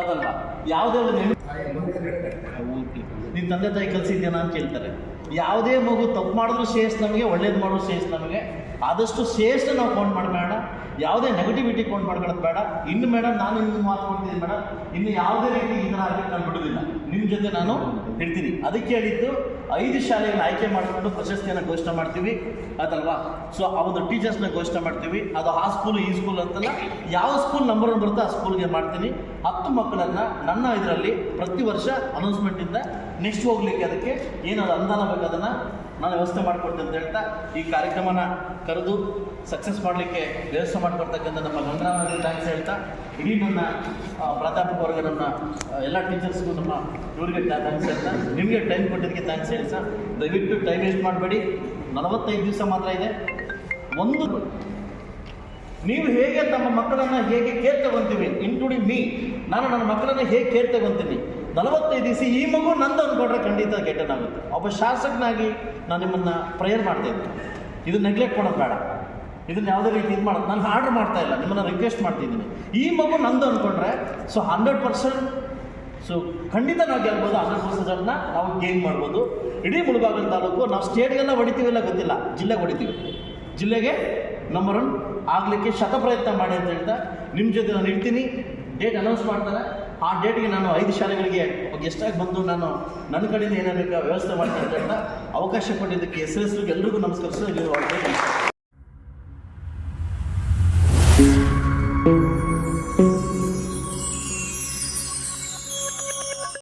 ಅದಲ್ವಾ? ಯಾವುದೇ ಒಂದು ನಿಮ್ಮ ನಿನ್ನ ತಂದೆ ತಾಯಿ ಕಲಿಸಿದ್ದೇನಾ ಅಂತ ಕೇಳ್ತಾರೆ ಯಾವುದೇ ಮಗು ತಪ್ಪು ಮಾಡಿದ್ರು ಶೇಷ ನಮಗೆ, ಒಳ್ಳೇದು ಮಾಡೋ ಶೇಷ ನಮಗೆ. ಆದಷ್ಟು ಶೇಷ ನಾವು ಕೌಂಟ್ ಮಾಡಬೇಡ. ಯಾವುದೇ ನೆಗೆಟಿವಿಟಿ ಕೌಂಟ್ ಮಾಡ್ಕೊಳ್ಳೋದು ಬೇಡ. ಇನ್ನು ಮೇಡಮ್ ನಾನು ನಿಮ್ಗೆ ಮಾತು ಕೊಡ್ತೀನಿ ಮೇಡಮ್ ಇನ್ನು ಯಾವುದೇ ರೀತಿ ಈ ಥರ ಆಗಕ್ಕೆ ನಾನು ಬಿಡೋದಿಲ್ಲ ನಿಮ್ಮ ಜೊತೆ ನಾನು ಇರ್ತೀನಿ ಅದಕ್ಕೆ ಹೇಳಿದ್ದು, ಐದು ಶಾಲೆಗಳನ್ನ ಆಯ್ಕೆ ಮಾಡಿಕೊಂಡು ಪ್ರಶಸ್ತಿಯನ್ನು ಘೋಷಣೆ ಮಾಡ್ತೀವಿ. ಅದಲ್ವಾ? ಸೊ ಆ ಒಂದು ಟೀಚರ್ಸ್ನ ಘೋಷಣೆ ಮಾಡ್ತೀವಿ. ಅದು ಆ ಸ್ಕೂಲ್ ಈ ಸ್ಕೂಲ್ ಅಂತಲ್ಲ, ಯಾವ ಸ್ಕೂಲ್ ನಂಬರ್ ಒನ್ ಬರುತ್ತೋ ಆ ಸ್ಕೂಲ್ಗೆ ಮಾಡ್ತೀನಿ. ಹತ್ತು ಮಕ್ಕಳನ್ನು ನನ್ನ ಇದರಲ್ಲಿ ಪ್ರತಿ ವರ್ಷ ಅನೌನ್ಸ್ಮೆಂಟಿಂದ ನೆಕ್ಸ್ಟ್ ಹೋಗ್ಲಿಕ್ಕೆ ಅದಕ್ಕೆ ಏನಾದ್ರು ಅನುದಾನ ಬೇಕು ಅದನ್ನು? ನಾನು ವ್ಯವಸ್ಥೆ ಮಾಡಿಕೊಡ್ತೀನಿ ಅಂತ ಹೇಳ್ತಾ ಈ ಕಾರ್ಯಕ್ರಮನ ಕರೆದು ಸಕ್ಸಸ್ ಮಾಡಲಿಕ್ಕೆ ವ್ಯವಸ್ಥೆ ಮಾಡಿಕೊಡ್ತಕ್ಕಂಥ ನಮ್ಮ ಗಂಗರಾಮರಿಗೆ ಥ್ಯಾಂಕ್ಸ್ ಹೇಳ್ತಾ, ಇಡೀ ನನ್ನ ಪ್ರತಾಪ್ ವರ್ಗ ನನ್ನ ಎಲ್ಲ ಟೀಚರ್ಸ್ಗೂ ನಮ್ಮ ಇವರಿಗೆ ಥ್ಯಾಂಕ್ಸ್ ಹೇಳ್ತಾ, ನಿಮಗೆ ಟೈಮ್ ಕೊಟ್ಟಿದ್ದಕ್ಕೆ ಥ್ಯಾಂಕ್ಸ್ ಹೇಳಿ ಸರ್. ದಯವಿಟ್ಟು ಟೈಮ್ ವೇಸ್ಟ್ ಮಾಡಬೇಡಿ. ನಲವತ್ತೈದು ದಿವಸ ಮಾತ್ರ ಇದೆ. ಒಂದು ನೀವು ಹೇಗೆ ತಮ್ಮ ಮಕ್ಕಳನ್ನು ಹೇಗೆ ಕೇರ್ ತಗೊಂತೀವಿ ಇನ್ಕ್ಲೂಡಿಂಗ್ ಮೀ ನಾನು ನನ್ನ ಮಕ್ಕಳನ್ನು ಹೇಗೆ ಕೇರ್ ತಗೊಂತೀನಿ ನಲವತ್ತೈದು ದಿವಸ ಈ ಮಗು ನಂದು ಅಂದ್ಕೊಂಡ್ರೆ ಖಂಡಿತ ಕೆಟ್ಟನಾಗುತ್ತೆ ಒಬ್ಬ ಶಾಸಕನಾಗಿ ನಾನು ನಿಮ್ಮನ್ನು ಪ್ರೇಯರ್ ಮಾಡ್ತಾ ಇದ್ದೆ. ಇದು ನೆಗ್ಲೆಕ್ಟ್ ಮಾಡೋದು ಬೇಡ. ಇದನ್ನ ಯಾವುದೇ ರೀತಿ ಇದು ಮಾಡೋದು ನಾನು ಆರ್ಡರ್ ಮಾಡ್ತಾ ಇಲ್ಲ, ನಿಮ್ಮನ್ನು ರಿಕ್ವೆಸ್ಟ್ ಮಾಡ್ತಿದ್ದೀನಿ. ಈ ಮಗು ನಂದು ಅಂದ್ಕೊಂಡ್ರೆ ಸೊ ಹಂಡ್ರೆಡ್ ಪರ್ಸೆಂಟ್ ಸೊ ಖಂಡಿತ ನಾವು ಗೆಲ್ಬೋದು ಹಂಡ್ರೆಡ್ ಪರ್ಸೆಂಟನ್ನು ನಾವು ಗೇನ್ ಮಾಡ್ಬೋದು. ಇಡೀ ಮುಳುಗಾಗಲ್ ತಾಲೂಕು, ನಾವು ಸ್ಟೇಟ್ಗೆಲ್ಲ ಹೊಡಿತೀವಿಲ್ಲ ಗೊತ್ತಿಲ್ಲ, ಜಿಲ್ಲೆಗೆ ಹೊಡಿತೀವಿ. ಜಿಲ್ಲೆಗೆ ನಂಬರ್ ಒನ್ ಆಗಲಿಕ್ಕೆ ಶತ ಪ್ರಯತ್ನ ಮಾಡಿ ಅಂತ ಹೇಳ್ತಾ ನಿಮ್ಮ ಜೊತೆ ನಾನು ಇರ್ತೀನಿ. ಡೇಟ್ ಅನೌನ್ಸ್ ಮಾಡ್ತಾರೆ. ಆ ಡೇಟ್ಗೆ ನಾನು ಐದು ಶಾಲೆಗಳಿಗೆ ಗೆಸ್ಟಾಗಿ ಬಂದು ನಾನು ನನ್ನ ಕಡೆಯಿಂದ ಏನೇನು ವ್ಯವಸ್ಥೆ ಮಾಡ್ತೀನಿ ಅಂತ ಅವಕಾಶ ಕೊಟ್ಟಿದ್ದಕ್ಕೆ ಹೆಸರು ಎಲ್ರಿಗೂ ನಮಸ್ಕರಿಸೋದು